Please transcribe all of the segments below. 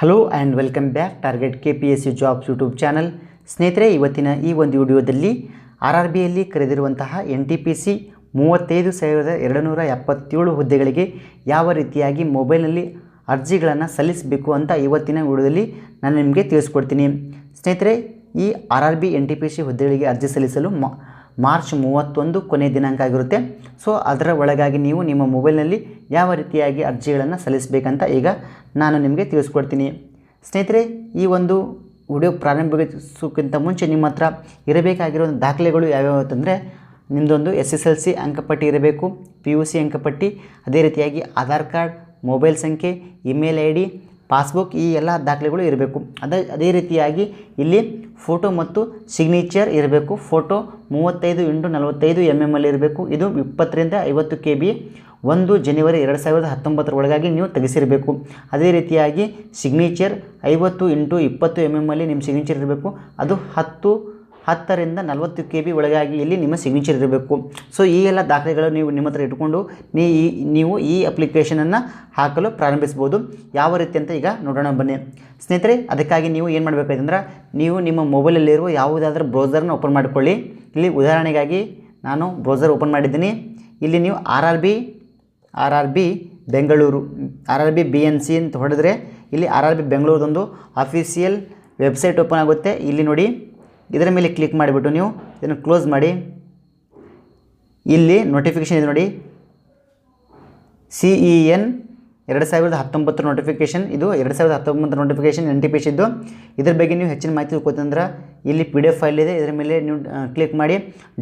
Hello and welcome back target K P S C jobs YouTube channel ಸ್ನೇಹಿತರೆ, ಇವತ್ತಿನ ಈ ಒಂದು ವಿಡಿಯೋದಲ್ಲಿ ಆರ್ ಆರ್ ಬಿಯಲ್ಲಿ ಕರೆದಿರುವಂತಹ ಎನ್ ಟಿ ಪಿ ಸಿ ಮೂವತ್ತೈದು ಸಾವಿರದ ಎರಡು ನೂರ ಎಪ್ಪತ್ತೇಳು ಹುದ್ದೆಗಳಿಗೆ ಯಾವ ರೀತಿಯಾಗಿ ಮೊಬೈಲ್ನಲ್ಲಿ ಅರ್ಜಿಗಳನ್ನು ಸಲ್ಲಿಸಬೇಕು ಅಂತ ಇವತ್ತಿನ ವಿಡಿಯೋದಲ್ಲಿ ನಾನು ನಿಮಗೆ ತಿಳಿಸ್ಕೊಡ್ತೀನಿ. ಸ್ನೇಹಿತರೆ, ಈ R R B N T P C ಹುದ್ದೆಗಳಿಗೆ ಅರ್ಜಿ ಸಲ್ಲಿಸಲು ಮ ಮಾರ್ಚ್ ಮೂವತ್ತೊಂದು ಕೊನೆ ದಿನಾಂಕ ಆಗಿರುತ್ತೆ. ಸೊ ಅದರ ಒಳಗಾಗಿ ನೀವು ನಿಮ್ಮ ಮೊಬೈಲ್ನಲ್ಲಿ ಯಾವ ರೀತಿಯಾಗಿ ಅರ್ಜಿಗಳನ್ನು ಸಲ್ಲಿಸಬೇಕಂತ ಈಗ ನಾನು ನಿಮಗೆ ತಿಳಿಸ್ಕೊಡ್ತೀನಿ. ಸ್ನೇಹಿತರೆ, ಈ ಒಂದು ವಿಡಿಯೋ ಪ್ರಾರಂಭಿಸೋಕ್ಕಿಂತ ಮುಂಚೆ ನಿಮ್ಮ ಹತ್ರ ಇರಬೇಕಾಗಿರೋ ದಾಖಲೆಗಳು ಯಾವ್ಯಾವ ಅಂತಂದರೆ ನಿಮ್ಮದೊಂದು ಎಸ್ ಎಸ್ ಎಲ್ ಸಿ ಅಂಕಪಟ್ಟಿ ಇರಬೇಕು, ಪಿ ಯು ಸಿ ಅಂಕಪಟ್ಟಿ, ಅದೇ ರೀತಿಯಾಗಿ ಆಧಾರ್ ಕಾರ್ಡ್, ಮೊಬೈಲ್ ಸಂಖ್ಯೆ, ಇಮೇಲ್ ಐ ಡಿ, ಪಾಸ್ಬುಕ್ ಈ ಎಲ್ಲ ದಾಖಲೆಗಳು ಇರಬೇಕು. ಅದೇ ಅದೇ ರೀತಿಯಾಗಿ ಇಲ್ಲಿ ಫೋಟೋ ಮತ್ತು ಸಿಗ್ನೇಚರ್ ಇರಬೇಕು. ಫೋಟೋ ಮೂವತ್ತೈದು ಇಂಟು ನಲವತ್ತೈದು ಎಂ ಎಂ ಅಲ್ಲಿ ಇರಬೇಕು. ಇದು ಇಪ್ಪತ್ತರಿಂದ ಐವತ್ತು ಕೆ ಬಿ ಒಂದು ಜನವರಿ ಎರಡು ಸಾವಿರದ ಹತ್ತೊಂಬತ್ತರ ಒಳಗಾಗಿ ನೀವು ತೆಗೆಸಿರಬೇಕು. ಅದೇ ರೀತಿಯಾಗಿ ಸಿಗ್ನೇಚರ್ ಐವತ್ತು ಇಂಟು ಇಪ್ಪತ್ತು ಎಂ ಎಂ ಅಲ್ಲಿ ನಿಮ್ಮ ಸಿಗ್ನೇಚರ್ ಇರಬೇಕು. ಅದು ಹತ್ತು ಹತ್ತರಿಂದ ನಲವತ್ತು ಕೆ ಬಿ ಒಳಗಾಗಿ ಇಲ್ಲಿ ನಿಮ್ಮ ಸಿಗ್ನೇಚರ್ ಇರಬೇಕು. ಸೊ ಈ ಎಲ್ಲ ದಾಖಲೆಗಳು ನೀವು ನಿಮ್ಮ ಹತ್ರ ಇಟ್ಕೊಂಡು ನೀ ನೀವು ಈ ಅಪ್ಲಿಕೇಶನನ್ನು ಹಾಕಲು ಪ್ರಾರಂಭಿಸ್ಬೋದು ಯಾವ ರೀತಿ ಅಂತ ಈಗ ನೋಡೋಣ ಬನ್ನಿ. ಸ್ನೇಹಿತರೆ, ಅದಕ್ಕಾಗಿ ನೀವು ಏನು ಮಾಡಬೇಕಾಯ್ತಂದ್ರೆ, ನೀವು ನಿಮ್ಮ ಮೊಬೈಲಲ್ಲಿರುವ ಯಾವುದಾದ್ರೂ ಬ್ರೌಸರ್ನ ಓಪನ್ ಮಾಡಿಕೊಳ್ಳಿ. ಇಲ್ಲಿ ಉದಾಹರಣೆಗಾಗಿ ನಾನು ಬ್ರೌಸರ್ ಓಪನ್ ಮಾಡಿದ್ದೀನಿ. ಇಲ್ಲಿ ನೀವು R R B R R B Bengaluru R R B B N C ಅಂತ ಹೊಡೆದ್ರೆ ಇಲ್ಲಿ ಆರ್ ಆರ್ ಬಿ ಬೆಂಗಳೂರದೊಂದು ಅಫಿಷಿಯಲ್ ವೆಬ್ಸೈಟ್ ಓಪನ್ ಆಗುತ್ತೆ. ಇಲ್ಲಿ ನೋಡಿ. ಇದರ ಮೇಲೆ ಕ್ಲಿಕ್ ಮಾಡಿಬಿಟ್ಟು ನೀವು ಇದನ್ನು ಕ್ಲೋಸ್ ಮಾಡಿ. ಇಲ್ಲಿ ನೋಟಿಫಿಕೇಷನ್ ಇದೆ ನೋಡಿ. ಸಿ ಇ ಎನ್ ಎರಡು ಸಾವಿರದ ಹತ್ತೊಂಬತ್ತು ನೋಟಿಫಿಕೇಷನ್ ಇದು ಎರಡು ಸಾವಿರದ ಹತ್ತೊಂಬತ್ತು ನೋಟಿಫಿಕೇಷನ್ ಎನ್ ಟಿ ಪಿ ಇದ್ದು, ಇದ್ರ ಬಗ್ಗೆ ನೀವು ಹೆಚ್ಚಿನ ಮಾಹಿತಿ ತಿಳ್ಕೊತಂದ್ರೆ ಇಲ್ಲಿ ಪಿ ಡಿ ಎಫ್ ಫೈಲ್ ಇದೆ. ಇದರ ಮೇಲೆ ನೀವು ಕ್ಲಿಕ್ ಮಾಡಿ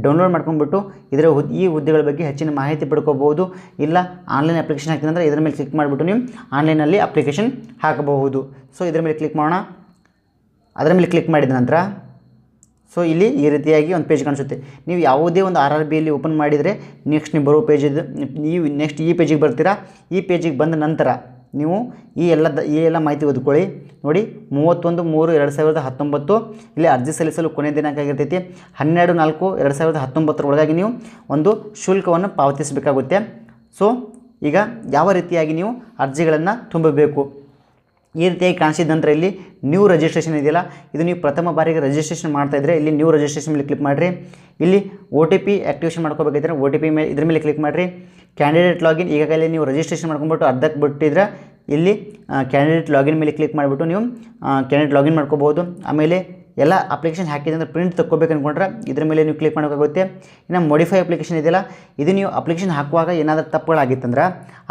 ಡೌನ್ಲೋಡ್ ಮಾಡ್ಕೊಂಡ್ಬಿಟ್ಟು ಇದರ ಈ ಹುದ್ದೆಗಳ ಬಗ್ಗೆ ಹೆಚ್ಚಿನ ಮಾಹಿತಿ ಪಡ್ಕೋಬಹುದು. ಇಲ್ಲ ಆನ್ಲೈನ್ ಅಪ್ಲಿಕೇಶನ್ ಹಾಕಿದ್ರೆ ಇದರ ಮೇಲೆ ಕ್ಲಿಕ್ ಮಾಡಿಬಿಟ್ಟು ನೀವು ಆನ್ಲೈನಲ್ಲಿ ಅಪ್ಲಿಕೇಶನ್ ಹಾಕಬಹುದು. ಸೊ ಇದರ ಮೇಲೆ ಕ್ಲಿಕ್ ಮಾಡೋಣ. ಅದರ ಮೇಲೆ ಕ್ಲಿಕ್ ಮಾಡಿದ ನಂತರ ಸೊ ಇಲ್ಲಿ ಈ ರೀತಿಯಾಗಿ ಒಂದು ಪೇಜ್ ಕಾಣಿಸುತ್ತೆ. ನೀವು ಯಾವುದೇ ಒಂದು ಆರ್ ಆರ್ ಬಿಯಲ್ಲಿ ಓಪನ್ ಮಾಡಿದರೆ ನೆಕ್ಸ್ಟ್ ನೀವು ಬರೋ ಪೇಜ್ ಇದು, ನೀವು ನೆಕ್ಸ್ಟ್ ಈ ಪೇಜಿಗೆ ಬರ್ತೀರಾ. ಈ ಪೇಜಿಗೆ ಬಂದ ನಂತರ ನೀವು ಈ ಎಲ್ಲ ಈ ಎಲ್ಲ ಮಾಹಿತಿ ಓದ್ಕೊಳ್ಳಿ. ನೋಡಿ, ಮೂವತ್ತೊಂದು, ಮೂರು, ಎರಡು ಸಾವಿರದ ಹತ್ತೊಂಬತ್ತು, ಇಲ್ಲಿ ಅರ್ಜಿ ಸಲ್ಲಿಸಲು ಕೊನೆಯ ದಿನಾಂಕ ಆಗಿರ್ತೈತಿ. ಹನ್ನೆರಡು, ನಾಲ್ಕು, ಎರಡು ಸಾವಿರದ ಹತ್ತೊಂಬತ್ತರ ಒಳಗಾಗಿ ನೀವು ಒಂದು ಶುಲ್ಕವನ್ನು ಪಾವತಿಸಬೇಕಾಗುತ್ತೆ. ಸೊ ಈಗ ಯಾವ ರೀತಿಯಾಗಿ ನೀವು ಅರ್ಜಿಗಳನ್ನು ತುಂಬಬೇಕು? ಈ ರೀತಿಯಾಗಿ ಕಾಣಿಸಿದ ನಂತರ ಇಲ್ಲಿ ನ್ಯೂ ರಿಜಿಸ್ಟ್ರೇಷನ್ ಇದೆಯಲ್ಲ, ಇದು ನೀವು ಪ್ರಥಮ ಬಾರಿಗೆ ರಿಜಿಸ್ಟ್ರೇಷನ್ ಮಾಡ್ತಾ ಇದ್ದರೆ ಇಲ್ಲಿ ನ್ಯೂ ರಿಜಿಸ್ಟ್ರೇಷನ್ ಮೇಲೆ ಕ್ಲಿಕ್ ಮಾಡಿರಿ. ಇಲ್ಲಿ ಒ ಟಿ ಪಿ ಆ್ಯಕ್ಟಿವೇಷನ್ ಮಾಡ್ಕೋಬೇಕಿದ್ರೆ ಒ ಟಿ ಪಿ ಮೇಲೆ ಇದ್ರ ಮೇಲೆ ಕ್ಲಿಕ್ ಮಾಡಿರಿ. ಕ್ಯಾಂಡಿಡೇಟ್ ಲಾಗಿನ್ ಈಗಾಗಲೇ ನೀವು ರಿಜಿಸ್ಟ್ರೇಷನ್ ಮಾಡ್ಕೊಂಬಿಟ್ಟು ಅರ್ಧಕ್ಕೆ ಬಿಟ್ಟಿದ್ರೆ ಇಲ್ಲಿ ಕ್ಯಾಂಡಿಡೇಟ್ ಲಾಗಿನ್ ಮೇಲೆ ಕ್ಲಿಕ್ ಮಾಡಿಬಿಟ್ಟು ನೀವು ಕ್ಯಾಂಡಿಡೇಟ್ ಲಾಗಿನ್ ಮಾಡ್ಕೋಬೋದು. ಆಮೇಲೆ ಎಲ್ಲ ಅಪ್ಲಿಕೇಶನ್ ಹಾಕಿದ್ರೆ ಪ್ರಿಂಟ್ ತಗೋಬೇಕು ಅಂದ್ಕೊಂಡ್ರೆ ಇದ್ರ ಮೇಲೆ ನೀವು ಕ್ಲಿಕ್ ಮಾಡೋಕ್ಕಾಗುತ್ತೆ ಇನ್ನು ಮೊಡಿಫೈ ಅಪ್ಲಿಕೇಶನ್ ಇದೆಯಲ್ಲ, ಇದು ನೀವು ಅಪ್ಲಿಕೇಶನ್ ಹಾಕುವಾಗ ಏನಾದರೂ ತಪ್ಪುಗಳಾಗಿತ್ತಂದ್ರೆ